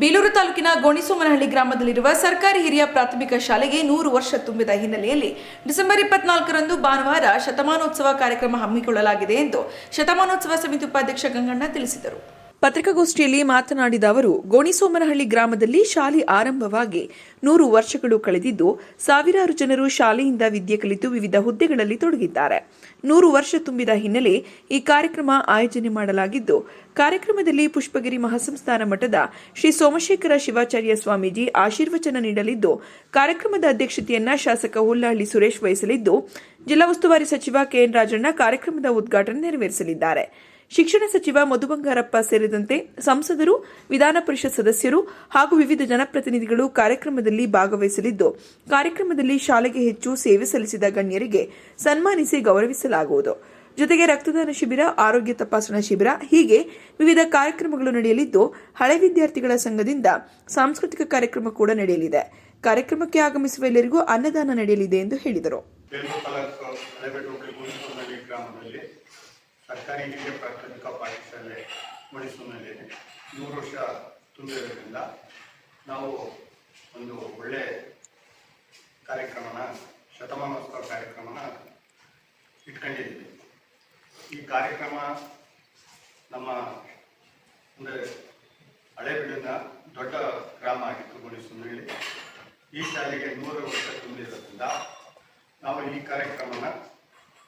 ಬೇಲೂರು ತಾಲೂಕಿನ ಗೋಣಿಸುಮನಹಳ್ಳಿ ಗ್ರಾಮದಲ್ಲಿರುವ ಸರ್ಕಾರಿ ಹಿರಿಯ ಪ್ರಾಥಮಿಕ ಶಾಲೆಗೆ ನೂರು ವರ್ಷ ತುಂಬಿದ ಹಿನ್ನೆಲೆಯಲ್ಲಿ ಡಿಸೆಂಬರ್ ಇಪ್ಪತ್ನಾಲ್ಕರಂದು ಭಾನುವಾರ ಶತಮಾನೋತ್ಸವ ಕಾರ್ಯಕ್ರಮ ಹಮ್ಮಿಕೊಳ್ಳಲಾಗಿದೆ ಎಂದು ಶತಮಾನೋತ್ಸವ ಸಮಿತಿ ಉಪಾಧ್ಯಕ್ಷ ಗಂಗಣ್ಣ ತಿಳಿಸಿದರು ಪತ್ರಿಕಾಗೋಷ್ಠಿಯಲ್ಲಿ ಮಾತನಾಡಿದ ಅವರು ಗೋಣಿಸೋಮನಹಳ್ಳಿ ಗ್ರಾಮದಲ್ಲಿ ಶಾಲೆ ಆರಂಭವಾಗಿ ನೂರು ವರ್ಷಗಳು ಕಳೆದಿದ್ದು ಸಾವಿರಾರು ಜನರು ಶಾಲೆಯಿಂದ ವಿದ್ಯೆ ಕಲಿತು ವಿವಿಧ ಹುದ್ದೆಗಳಲ್ಲಿ ತೊಡಗಿದ್ದಾರೆ ನೂರು ವರ್ಷ ತುಂಬಿದ ಹಿನ್ನೆಲೆ ಈ ಕಾರ್ಯಕ್ರಮ ಆಯೋಜನೆ ಮಾಡಲಾಗಿದ್ದು ಕಾರ್ಯಕ್ರಮದಲ್ಲಿ ಪುಷ್ಪಗಿರಿ ಮಹಾಸಂಸ್ಥಾನ ಮಠದ ಶ್ರೀ ಸೋಮಶೇಖರ ಶಿವಾಚಾರ್ಯ ಸ್ವಾಮೀಜಿ ಆಶೀರ್ವಚನ ನೀಡಲಿದ್ದು ಕಾರ್ಯಕ್ರಮದ ಅಧ್ಯಕ್ಷತೆಯನ್ನ ಶಾಸಕ ಹುಲ್ಲಹಳ್ಳಿ ಸುರೇಶ್ ವಹಿಸಲಿದ್ದು ಜಿಲ್ಲಾ ಉಸ್ತುವಾರಿ ಸಚಿವ ಕೆಎನ್ ರಾಜಣ್ಣ ಕಾರ್ಯಕ್ರಮದ ಉದ್ಘಾಟನೆ ನೆರವೇರಿಸಲಿದ್ದಾರೆ ಶಿಕ್ಷಣ ಸಚಿವ ಮಧು ಬಂಗಾರಪ್ಪ ಸೇರಿದಂತೆ ಸಂಸದರು ವಿಧಾನ ಪರಿಷತ್ ಸದಸ್ಯರು ಹಾಗೂ ವಿವಿಧ ಜನಪ್ರತಿನಿಧಿಗಳು ಕಾರ್ಯಕ್ರಮದಲ್ಲಿ ಭಾಗವಹಿಸಲಿದ್ದು ಕಾರ್ಯಕ್ರಮದಲ್ಲಿ ಶಾಲೆಗೆ ಹೆಚ್ಚು ಸೇವೆ ಸಲ್ಲಿಸಿದ ಗಣ್ಯರಿಗೆ ಸನ್ಮಾನಿಸಿ ಗೌರವಿಸಲಾಗುವುದು ಜೊತೆಗೆ ರಕ್ತದಾನ ಶಿಬಿರ ಆರೋಗ್ಯ ತಪಾಸಣಾ ಶಿಬಿರ ಹೀಗೆ ವಿವಿಧ ಕಾರ್ಯಕ್ರಮಗಳು ನಡೆಯಲಿದ್ದು ಹಳೆ ವಿದ್ಯಾರ್ಥಿಗಳ ಸಂಘದಿಂದ ಸಾಂಸ್ಕೃತಿಕ ಕಾರ್ಯಕ್ರಮ ಕೂಡ ನಡೆಯಲಿದೆ ಕಾರ್ಯಕ್ರಮಕ್ಕೆ ಆಗಮಿಸುವ ಎಲ್ಲರಿಗೂ ಅನ್ನದಾನ ನಡೆಯಲಿದೆ ಎಂದು ಹೇಳಿದರು ತರೀಕೆರೆ ಪ್ರಾಥಮಿಕ ಪಾಠಶಾಲೆ ಮೈಸೂರಿನಲ್ಲಿದೆ ನೂರು ವರ್ಷ ತುಂಬಿರೋದ್ರಿಂದ ನಾವು ಒಂದು ಒಳ್ಳೆ ಕಾರ್ಯಕ್ರಮನ ಶತಮಾನೋತ್ಸವ ಕಾರ್ಯಕ್ರಮನ ಇಟ್ಕೊಂಡಿದ್ದೀವಿ ಈ ಕಾರ್ಯಕ್ರಮ ನಮ್ಮ ಅಂದರೆ ಹಳೆಬೀಡಿನ ದೊಡ್ಡ ಗ್ರಾಮ ಆಗಿತ್ತು ಮೈಸೂರಿನಲ್ಲಿ ಈ ಶಾಲೆಗೆ ನೂರು ವರ್ಷ ತುಂಬಿರೋದ್ರಿಂದ ನಾವು ಈ ಕಾರ್ಯಕ್ರಮನ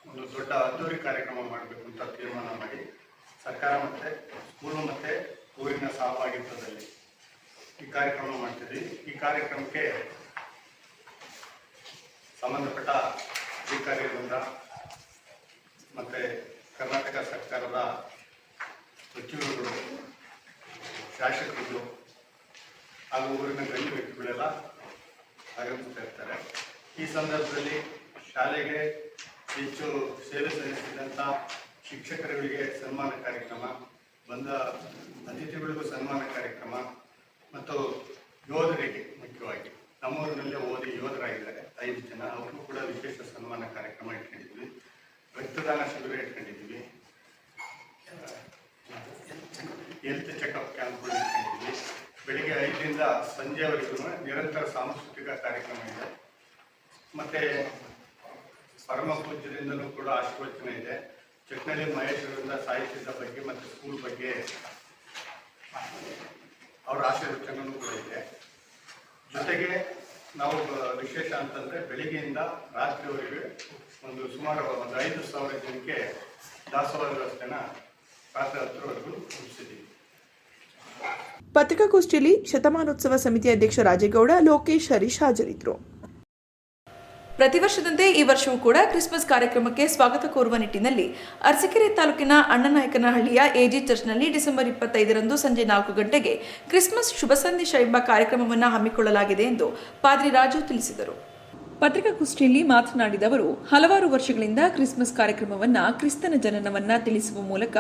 ಒಂದು ದೊಡ್ಡ ಅದ್ದೂರಿ ಕಾರ್ಯಕ್ರಮ ಮಾಡಬೇಕು ಅಂತ ತೀರ್ಮಾನ ಮಾಡಿ ಸರ್ಕಾರ ಮತ್ತೆ ಸ್ಕೂಲು ಮತ್ತೆ ಊರಿನ ಸಹಭಾಗಿತ್ವದಲ್ಲಿ ಈ ಕಾರ್ಯಕ್ರಮ ಮಾಡ್ತಿದ್ವಿ ಈ ಕಾರ್ಯಕ್ರಮಕ್ಕೆ ಸಂಬಂಧಪಟ್ಟ ಅಧಿಕಾರಿಗಳಿಂದ ಮತ್ತೆ ಕರ್ನಾಟಕ ಸರ್ಕಾರದ ಸಚಿವರುಗಳು ಶಾಸಕರುಗಳು ಹಾಗೂ ಊರಿನ ಗಣ್ಯ ವ್ಯಕ್ತಿಗಳೆಲ್ಲ ಆಗಮಿಸ್ತಾ ಇರ್ತಾರೆ ಈ ಸಂದರ್ಭದಲ್ಲಿ ಶಾಲೆಗೆ ಹೆಚ್ಚು ಸೇವೆ ಸಲ್ಲಿಸಿದಂಥ ಶಿಕ್ಷಕರುಗಳಿಗೆ ಸನ್ಮಾನ ಕಾರ್ಯಕ್ರಮ ಬಂದ ಅತಿಥಿಗಳಿಗೂ ಸನ್ಮಾನ ಕಾರ್ಯಕ್ರಮ ಮತ್ತು ಯೋಧರಿಗೆ ಮುಖ್ಯವಾಗಿ ನಮ್ಮೂರಿನಲ್ಲೇ ಓದಿ ಯೋಧರಾಗಿದ್ದಾರೆ ಐದು ಜನ ಅವರಿಗೂ ಕೂಡ ವಿಶೇಷ ಸನ್ಮಾನ ಕಾರ್ಯಕ್ರಮ ಇಟ್ಕೊಂಡಿದ್ವಿ ರಕ್ತದಾನ ಶಿಬಿರ ಇಟ್ಕೊಂಡಿದ್ವಿ ಹೆಲ್ತ್ ಚೆಕಪ್ ಕ್ಯಾಂಪ್ಗಳು ಇಟ್ಕೊಂಡಿದ್ವಿ ಬೆಳಿಗ್ಗೆ ಐದರಿಂದ ಸಂಜೆವರೆಗೂ ನಿರಂತರ ಸಾಂಸ್ಕೃತಿಕ ಕಾರ್ಯಕ್ರಮ ಇದೆ ಮತ್ತು ಪರಮ ಪೂಜ್ಯರಿಂದಲೂ ಕೂಡ ಆಶೀರ್ವಚನೆ ಇದೆ ಚಕ್ನಳ್ಳಿ ಮಹೇಶ್ವರ ಸಾಹಿತ್ಯದ ಬಗ್ಗೆ ಮತ್ತು ಸ್ಕೂಲ್ ಬಗ್ಗೆ ಅವರ ಆಶೀರ್ವಚನೂ ಕೂಡ ಇದೆ ಜೊತೆಗೆ ನಾವು ವಿಶೇಷ ಅಂತಂದರೆ ಬೆಳಿಗ್ಗೆಯಿಂದ ರಾತ್ರಿವರೆಗೆ ಒಂದು ಸುಮಾರು ಒಂದು ಐದು ಸಾವಿರ ಜನಕ್ಕೆ ದಾಸವಾಳ ವ್ಯವಸ್ಥೆನ ಪತ್ರಿಕಾಗೋಷ್ಠಿಯಲ್ಲಿ ಶತಮಾನೋತ್ಸವ ಸಮಿತಿ ಅಧ್ಯಕ್ಷ ರಾಜೇಗೌಡ ಲೋಕೇಶ್ ಹರೀಶ್ ಹಾಜರಿದ್ದರು ಪ್ರತಿ ವರ್ಷದಂತೆ ಈ ವರ್ಷವೂ ಕೂಡ ಕ್ರಿಸ್ಮಸ್ ಕಾರ್ಯಕ್ರಮಕ್ಕೆ ಸ್ವಾಗತ ಕೋರುವ ನಿಟ್ಟಿನಲ್ಲಿ ಅರಸಕೆರೆ ತಾಲೂಕಿನ ಅಣ್ಣನಾಯಕನಹಳ್ಳಿಯ ಎಜಿ ಚರ್ಚ್ನಲ್ಲಿ ಡಿಸೆಂಬರ್ ಇಪ್ಪತ್ತೈದರಂದು ಸಂಜೆ ನಾಲ್ಕು ಗಂಟೆಗೆ ಕ್ರಿಸ್ಮಸ್ ಶುಭ ಸಂದೇಶ ಎಂಬ ಕಾರ್ಯಕ್ರಮವನ್ನು ಹಮ್ಮಿಕೊಳ್ಳಲಾಗಿದೆ ಎಂದು ಪಾದ್ರಿ ರಾಜು ತಿಳಿಸಿದರು ಪತ್ರಿಕಾಗೋಷ್ಠಿಯಲ್ಲಿ ಮಾತನಾಡಿದ ಅವರು ಹಲವಾರು ವರ್ಷಗಳಿಂದ ಕ್ರಿಸ್ಮಸ್ ಕಾರ್ಯಕ್ರಮವನ್ನು ಕ್ರಿಸ್ತನ ಜನನವನ್ನ ತಿಳಿಸುವ ಮೂಲಕ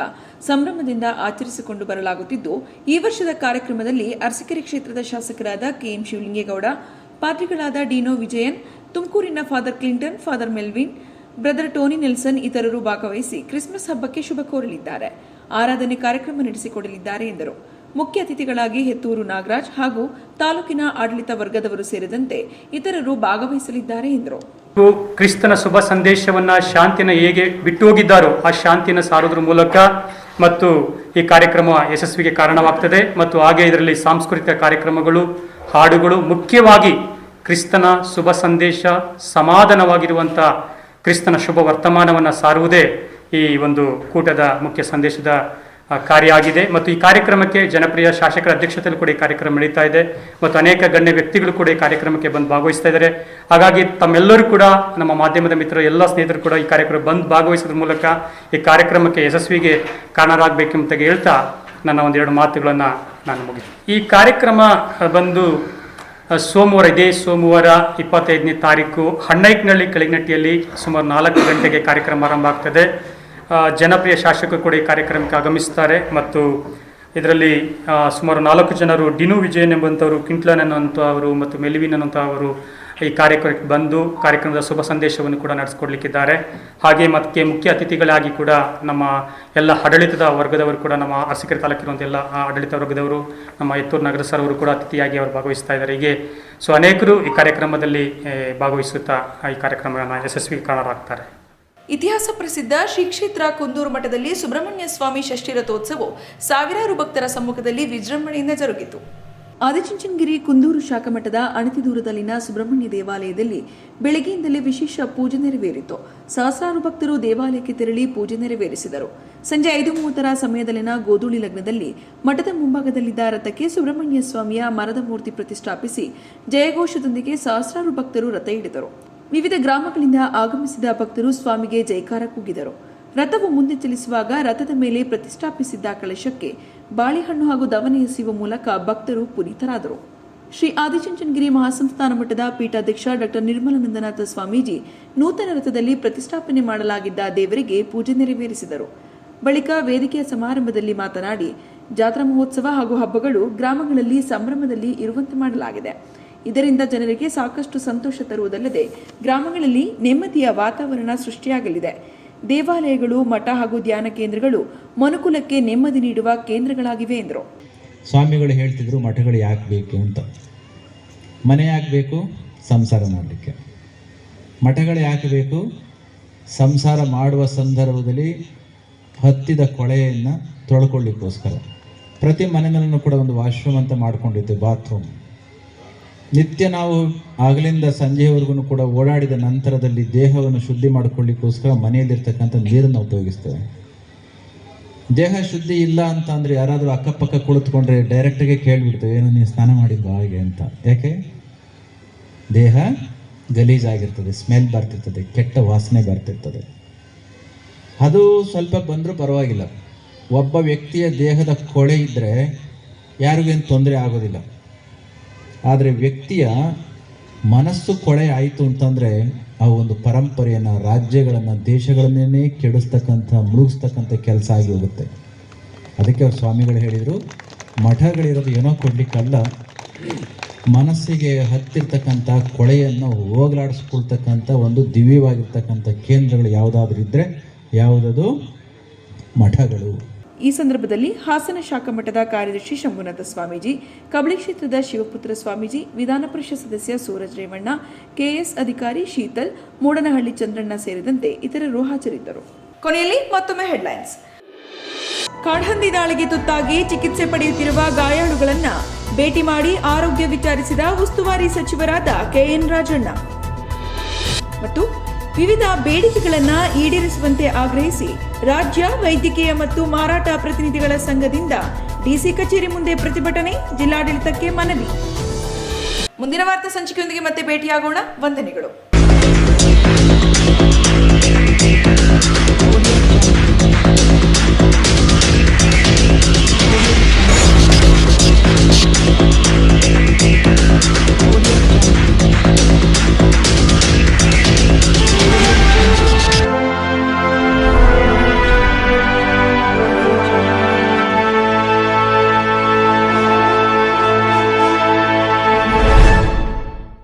ಸಂಭ್ರಮದಿಂದ ಆಚರಿಸಿಕೊಂಡು ಬರಲಾಗುತ್ತಿದ್ದು ಈ ವರ್ಷದ ಕಾರ್ಯಕ್ರಮದಲ್ಲಿ ಅರಸಕೆರೆ ಕ್ಷೇತ್ರದ ಶಾಸಕರಾದ ಕೆಎಂ ಶಿವಲಿಂಗೇಗೌಡ ಪಾದ್ರಿಗಳಾದ ಡಿನೋ ವಿಜಯನ್ ತುಮಕೂರಿನ father Clinton father Melvin brother Tony Nelson ಇತರರು ಭಾಗವಹಿಸಿ ಕ್ರಿಸ್ಮಸ್ ಹಬ್ಬಕ್ಕೆ ಶುಭ ಕೋರಲಿದ್ದಾರೆ ಆರಾಧನೆ ಕಾರ್ಯಕ್ರಮ ನಡೆಸಿಕೊಡಲಿದ್ದಾರೆ ಎಂದರು ಮುಖ್ಯ ಅತಿಥಿಗಳಾಗಿ ಹೆತ್ತೂರು ನಾಗರಾಜ್ ಹಾಗೂ ತಾಲೂಕಿನ ಆಡಳಿತ ವರ್ಗದವರು ಸೇರಿದಂತೆ ಇತರರು ಭಾಗವಹಿಸಲಿದ್ದಾರೆ ಎಂದರು ಕ್ರಿಸ್ತನ ಶುಭ ಸಂದೇಶವನ್ನು ಶಾಂತಿನ ಹೇಗೆ ಬಿಟ್ಟು ಹೋಗಿದ್ದಾರೋ ಆ ಶಾಂತಿನ ಸಾರೋದ್ರ ಮೂಲಕ ಮತ್ತು ಈ ಕಾರ್ಯಕ್ರಮ ಯಶಸ್ವಿಗೆ ಕಾರಣವಾಗ್ತದೆ ಮತ್ತು ಹಾಗೆ ಇದರಲ್ಲಿ ಸಾಂಸ್ಕೃತಿಕ ಕಾರ್ಯಕ್ರಮಗಳು ಹಾಡುಗಳು ಮುಖ್ಯವಾಗಿ ಕ್ರಿಸ್ತನ ಶುಭ ಸಂದೇಶ ಸಮಾಧಾನವಾಗಿರುವಂಥ ಕ್ರಿಸ್ತನ ಶುಭ ವರ್ತಮಾನವನ್ನು ಸಾರುವುದೇ ಈ ಒಂದು ಕೂಟದ ಮುಖ್ಯ ಸಂದೇಶದ ಕಾರ್ಯ ಆಗಿದೆ ಮತ್ತು ಈ ಕಾರ್ಯಕ್ರಮಕ್ಕೆ ಜನಪ್ರಿಯ ಶಾಸಕರ ಅಧ್ಯಕ್ಷತೆಯಲ್ಲಿ ಕೂಡ ಈ ಕಾರ್ಯಕ್ರಮ ನಡೀತಾ ಇದೆ ಮತ್ತು ಅನೇಕ ಗಣ್ಯ ವ್ಯಕ್ತಿಗಳು ಕೂಡ ಈ ಕಾರ್ಯಕ್ರಮಕ್ಕೆ ಬಂದು ಭಾಗವಹಿಸ್ತಾ ಇದ್ದಾರೆ ಹಾಗಾಗಿ ತಮ್ಮೆಲ್ಲರೂ ಕೂಡ ನಮ್ಮ ಮಾಧ್ಯಮದ ಮಿತ್ರ ಎಲ್ಲ ಸ್ನೇಹಿತರು ಕೂಡ ಈ ಕಾರ್ಯಕ್ರಮ ಬಂದು ಭಾಗವಹಿಸೋದ್ರ ಮೂಲಕ ಈ ಕಾರ್ಯಕ್ರಮಕ್ಕೆ ಯಶಸ್ವಿಗೆ ಅಂತ ಹೇಳ್ತಾ ನನ್ನ ಒಂದೆರಡು ಮಾತುಗಳನ್ನು ನಾನು ಮುಗಿಸಿ ಈ ಕಾರ್ಯಕ್ರಮ ಬಂದು ಸೋಮವಾರ ಇದೇ ಸೋಮವಾರ ಇಪ್ಪತ್ತೈದನೇ ತಾರೀಕು ಹಣ್ಣೈಕ್ನಹಳ್ಳಿ ಕೆಳಗಿನಟ್ಟಿಯಲ್ಲಿ ಸುಮಾರು ನಾಲ್ಕು ಗಂಟೆಗೆ ಕಾರ್ಯಕ್ರಮ ಆರಂಭ ಆಗ್ತದೆ ಜನಪ್ರಿಯ ಶಾಸಕರು ಕೂಡ ಈ ಕಾರ್ಯಕ್ರಮಕ್ಕೆ ಆಗಮಿಸ್ತಾರೆ ಮತ್ತು ಇದರಲ್ಲಿ ಸುಮಾರು ನಾಲ್ಕು ಜನರು ಡಿನು ವಿಜಯನ್ ಎಂಬಂಥವರು ಕಿಂಟ್ಲನ್ ಅನ್ನುವಂಥವರು ಮತ್ತು ಮೆಲ್ವಿನ್ ಅನ್ನುವಂಥವರು ಈ ಕಾರ್ಯಕ್ರಮಕ್ಕೆ ಬಂದು ಕಾರ್ಯಕ್ರಮದ ಶುಭ ಸಂದೇಶವನ್ನು ಕೂಡ ನಡೆಸಿಕೊಡ್ಲಿಕ್ಕಿದ್ದಾರೆ ಹಾಗೆ ಮತ್ತೆ ಮುಖ್ಯ ಅತಿಥಿಗಳಾಗಿ ಕೂಡ ನಮ್ಮ ಎಲ್ಲ ಆಡಳಿತದ ವರ್ಗದವರು ಕೂಡ ನಮ್ಮ ಅರಸೀಕೆರೆ ತಾಲೂಕಿರುವಂಥ ಎಲ್ಲ ಆಡಳಿತ ವರ್ಗದವರು ನಮ್ಮ ಎತ್ತೂರು ನಗರ ಸರ್ವರು ಕೂಡ ಅತಿಥಿಯಾಗಿ ಅವರು ಭಾಗವಹಿಸ್ತಾ ಇದ್ದಾರೆ ಹೀಗೆ ಸೊ ಅನೇಕರು ಈ ಕಾರ್ಯಕ್ರಮದಲ್ಲಿ ಭಾಗವಹಿಸುತ್ತಾ ಈ ಕಾರ್ಯಕ್ರಮವನ್ನು ಯಶಸ್ವಿ ಕಾರಣರಾಗ್ತಾರೆ ಇತಿಹಾಸ ಪ್ರಸಿದ್ಧ ಶ್ರೀ ಕ್ಷೇತ್ರ ಕುಂದೂರು ಮಠದಲ್ಲಿ ಸುಬ್ರಹ್ಮಣ್ಯ ಸ್ವಾಮಿ ಷಷ್ಠಿ ರಥೋತ್ಸವವು ಸಾವಿರಾರು ಭಕ್ತರ ಸಮ್ಮುಖದಲ್ಲಿ ವಿಜೃಂಭಣೆಯಿಂದ ಜರುಗಿತು ಆದಿಚುಂಚನಗಿರಿ ಕುಂದೂರು ಮಠದ ಅಣತಿ ದೂರದಲ್ಲಿನ ಸುಬ್ರಹ್ಮಣ್ಯ ದೇವಾಲಯದಲ್ಲಿ ಬೆಳಗ್ಗೆಯಿಂದಲೇ ವಿಶೇಷ ಪೂಜೆ ನೆರವೇರಿತು ಸಹಸ್ರಾರು ಭಕ್ತರು ದೇವಾಲಯಕ್ಕೆ ತೆರಳಿ ಪೂಜೆ ನೆರವೇರಿಸಿದರು ಸಂಜೆ ಐದು ಮೂವತ್ತರ ಸಮಯದಲ್ಲಿನ ಗೋಧೂಳಿ ಲಗ್ನದಲ್ಲಿ ಮಠದ ಮುಂಭಾಗದಲ್ಲಿದ್ದ ರಥಕ್ಕೆ ಸುಬ್ರಹ್ಮಣ್ಯ ಸ್ವಾಮಿಯ ಮರದ ಮೂರ್ತಿ ಪ್ರತಿಷ್ಠಾಪಿಸಿ ಜಯಘೋಷದೊಂದಿಗೆ ಸಹಸ್ರಾರು ಭಕ್ತರು ರಥ ಹಿಡಿದರು ವಿವಿಧ ಗ್ರಾಮಗಳಿಂದ ಆಗಮಿಸಿದ ಭಕ್ತರು ಸ್ವಾಮಿಗೆ ಜೈಕಾರ ಕೂಗಿದರು ರಥವು ಮುಂದೆ ಚಲಿಸುವಾಗ ರಥದ ಮೇಲೆ ಪ್ರತಿಷ್ಠಾಪಿಸಿದ್ದ ಕಳಶಕ್ಕೆ ಬಾಳೆಹಣ್ಣು ಹಾಗೂ ದವನ ಎಸೆಯುವ ಮೂಲಕ ಭಕ್ತರು ಪುನೀತರಾದರು ಶ್ರೀ ಆದಿಚುಂಚನಗಿರಿ ಮಹಾಸಂಸ್ಥಾನ ಮಠದ ಪೀಠಾಧ್ಯಕ್ಷ ಡಾಕ್ಟರ್ ನಿರ್ಮಲಾನಂದನಾಥ ಸ್ವಾಮೀಜಿ ನೂತನ ರಥದಲ್ಲಿ ಪ್ರತಿಷ್ಠಾಪನೆ ಮಾಡಲಾಗಿದ್ದ ದೇವರಿಗೆ ಪೂಜೆ ನೆರವೇರಿಸಿದರು ಬಳಿಕ ವೇದಿಕೆಯ ಸಮಾರಂಭದಲ್ಲಿ ಮಾತನಾಡಿ ಜಾತ್ರಾ ಮಹೋತ್ಸವ ಹಾಗೂ ಹಬ್ಬಗಳು ಗ್ರಾಮಗಳಲ್ಲಿ ಸಂಭ್ರಮದಲ್ಲಿ ಇರುವಂತೆ ಮಾಡಲಾಗಿದೆ ಇದರಿಂದ ಜನರಿಗೆ ಸಾಕಷ್ಟು ಸಂತೋಷ ತರುವುದಲ್ಲದೆ ಗ್ರಾಮಗಳಲ್ಲಿ ನೆಮ್ಮದಿಯ ವಾತಾವರಣ ಸೃಷ್ಟಿಯಾಗಲಿದೆ ದೇವಾಲಯಗಳು ಮಠ ಹಾಗೂ ಧ್ಯಾನ ಕೇಂದ್ರಗಳು ಮನುಕುಲಕ್ಕೆ ನೆಮ್ಮದಿ ನೀಡುವ ಕೇಂದ್ರಗಳಾಗಿವೆ ಎಂದರು ಸ್ವಾಮಿಗಳು ಹೇಳ್ತಿದ್ರು ಮಠಗಳು ಯಾಕೆ ಬೇಕು ಅಂತ ಮನೆ ಯಾಕೆ ಬೇಕು ಸಂಸಾರ ಮಾಡಲಿಕ್ಕೆ ಮಠಗಳು ಯಾಕೆ ಬೇಕು ಸಂಸಾರ ಮಾಡುವ ಸಂದರ್ಭದಲ್ಲಿ ಹತ್ತಿದ ಕೊಳೆಯನ್ನು ತೊಳ್ಕೊಳ್ಳಿಕ್ಕೋಸ್ಕರ ಪ್ರತಿ ಮನೆಗಳನ್ನು ಕೂಡ ಒಂದು ವಾಶ್ರೂಮ್ ಅಂತ ಮಾಡ್ಕೊಂಡಿದ್ದೆ ಬಾತ್ರೂಮ್ ನಿತ್ಯ ನಾವು ಆಗಲಿಂದ ಸಂಜೆಯವರೆಗೂ ಕೂಡ ಓಡಾಡಿದ ನಂತರದಲ್ಲಿ ದೇಹವನ್ನು ಶುದ್ಧಿ ಮಾಡಿಕೊಳ್ಳಿಕ್ಕೋಸ್ಕರ ಮನೆಯಲ್ಲಿರ್ತಕ್ಕಂಥ ನೀರನ್ನು ಉಪಯೋಗಿಸ್ತೇವೆ ದೇಹ ಶುದ್ಧಿ ಇಲ್ಲ ಅಂತ ಅಂದರೆ ಯಾರಾದರೂ ಅಕ್ಕಪಕ್ಕ ಕುಳಿತುಕೊಂಡ್ರೆ ಡೈರೆಕ್ಟಾಗೆ ಕೇಳಿಬಿಡ್ತೇವೆ ಏನು ನೀನು ಸ್ನಾನ ಮಾಡಿದ್ದು ಹಾಗೆ ಅಂತ ಯಾಕೆ ದೇಹ ಗಲೀಜಾಗಿರ್ತದೆ ಸ್ಮೆಲ್ ಬರ್ತಿರ್ತದೆ ಕೆಟ್ಟ ವಾಸನೆ ಬರ್ತಿರ್ತದೆ ಅದು ಸ್ವಲ್ಪ ಬಂದರೂ ಪರವಾಗಿಲ್ಲ ಒಬ್ಬ ವ್ಯಕ್ತಿಯ ದೇಹದ ಕೊಳೆ ಇದ್ದರೆ ಯಾರಿಗೇನು ತೊಂದರೆ ಆಗೋದಿಲ್ಲ ಆದರೆ ವ್ಯಕ್ತಿಯ ಮನಸ್ಸು ಕೊಳೆ ಆಯಿತು ಅಂತಂದರೆ ಆ ಒಂದು ಪರಂಪರೆಯನ್ನು ರಾಜ್ಯಗಳನ್ನು ದೇಶಗಳನ್ನೇ ಕೆಡಿಸ್ತಕ್ಕಂಥ ಮುಳುಗಿಸ್ತಕ್ಕಂಥ ಕೆಲಸ ಆಗಿ ಹೋಗುತ್ತೆ ಅದಕ್ಕೆ ಅವ್ರ ಸ್ವಾಮಿಗಳು ಹೇಳಿದರು ಮಠಗಳಿರೋದು ಏನೋ ಕೊಡಲಿಕ್ಕಲ್ಲ ಮನಸ್ಸಿಗೆ ಹತ್ತಿರ್ತಕ್ಕಂಥ ಕೊಳೆಯನ್ನು ಹೋಗಲಾಡಿಸ್ಕೊಳ್ತಕ್ಕಂಥ ಒಂದು ದಿವ್ಯವಾಗಿರ್ತಕ್ಕಂಥ ಕೇಂದ್ರಗಳು ಯಾವುದಾದ್ರೂ ಇದ್ದರೆ ಯಾವುದದು ಮಠಗಳು ಈ ಸಂದರ್ಭದಲ್ಲಿ ಹಾಸನ ಶಾಖಾ ಮಠದ ಕಾರ್ಯದರ್ಶಿ ಶಂಭುನಾಥ ಸ್ವಾಮೀಜಿ ಕಬಳಿ ಕ್ಷೇತ್ರದ ಶಿವಪುತ್ರ ಸ್ವಾಮೀಜಿ ವಿಧಾನ ಪರಿಷತ್ ಸದಸ್ಯ ಸೂರಜ್ ರೇವಣ್ಣ ಕೆಎಸ್ ಅಧಿಕಾರಿ ಶೀತಲ್ ಮೂಡನಹಳ್ಳಿ ಚಂದ್ರಣ್ಣ ಸೇರಿದಂತೆ ಇತರರು ಹಾಜರಿದ್ದರು ಕೊನೆಯಲ್ಲಿ ಮತ್ತೊಮ್ಮೆ ಹೆಡ್ಲೈನ್ಸ್ ಕಾಡ್ಹಂದಿ ದಾಳಿಗೆ ತುತ್ತಾಗಿ ಚಿಕಿತ್ಸೆ ಪಡೆಯುತ್ತಿರುವ ಗಾಯಾಳುಗಳನ್ನು ಭೇಟಿ ಮಾಡಿ ಆರೋಗ್ಯ ವಿಚಾರಿಸಿದ ಉಸ್ತುವಾರಿ ಸಚಿವರಾದ ಕೆಎನ್ ರಾಜಣ್ಣ ಮತ್ತು ವಿವಿಧ ಬೇಡಿಕೆಗಳನ್ನು ಈಡೇರಿಸುವಂತೆ ಆಗ್ರಹಿಸಿ ರಾಜ್ಯ ವೈದ್ಯಕೀಯ ಮತ್ತು ಮಾರಾಟ ಪ್ರತಿನಿಧಿಗಳ ಸಂಘದಿಂದ ಡಿಸಿ ಕಚೇರಿ ಮುಂದೆ ಪ್ರತಿಭಟನೆ ಜಿಲ್ಲಾಡಳಿತಕ್ಕೆ ಮನವಿ ಮುಂದಿನ ವಾರ್ತಾ ಸಂಚಿಕೆಯೊಂದಿಗೆ ಮತ್ತೆ ಭೇಟಿಯಾಗೋಣ ವಂದನೆಗಳು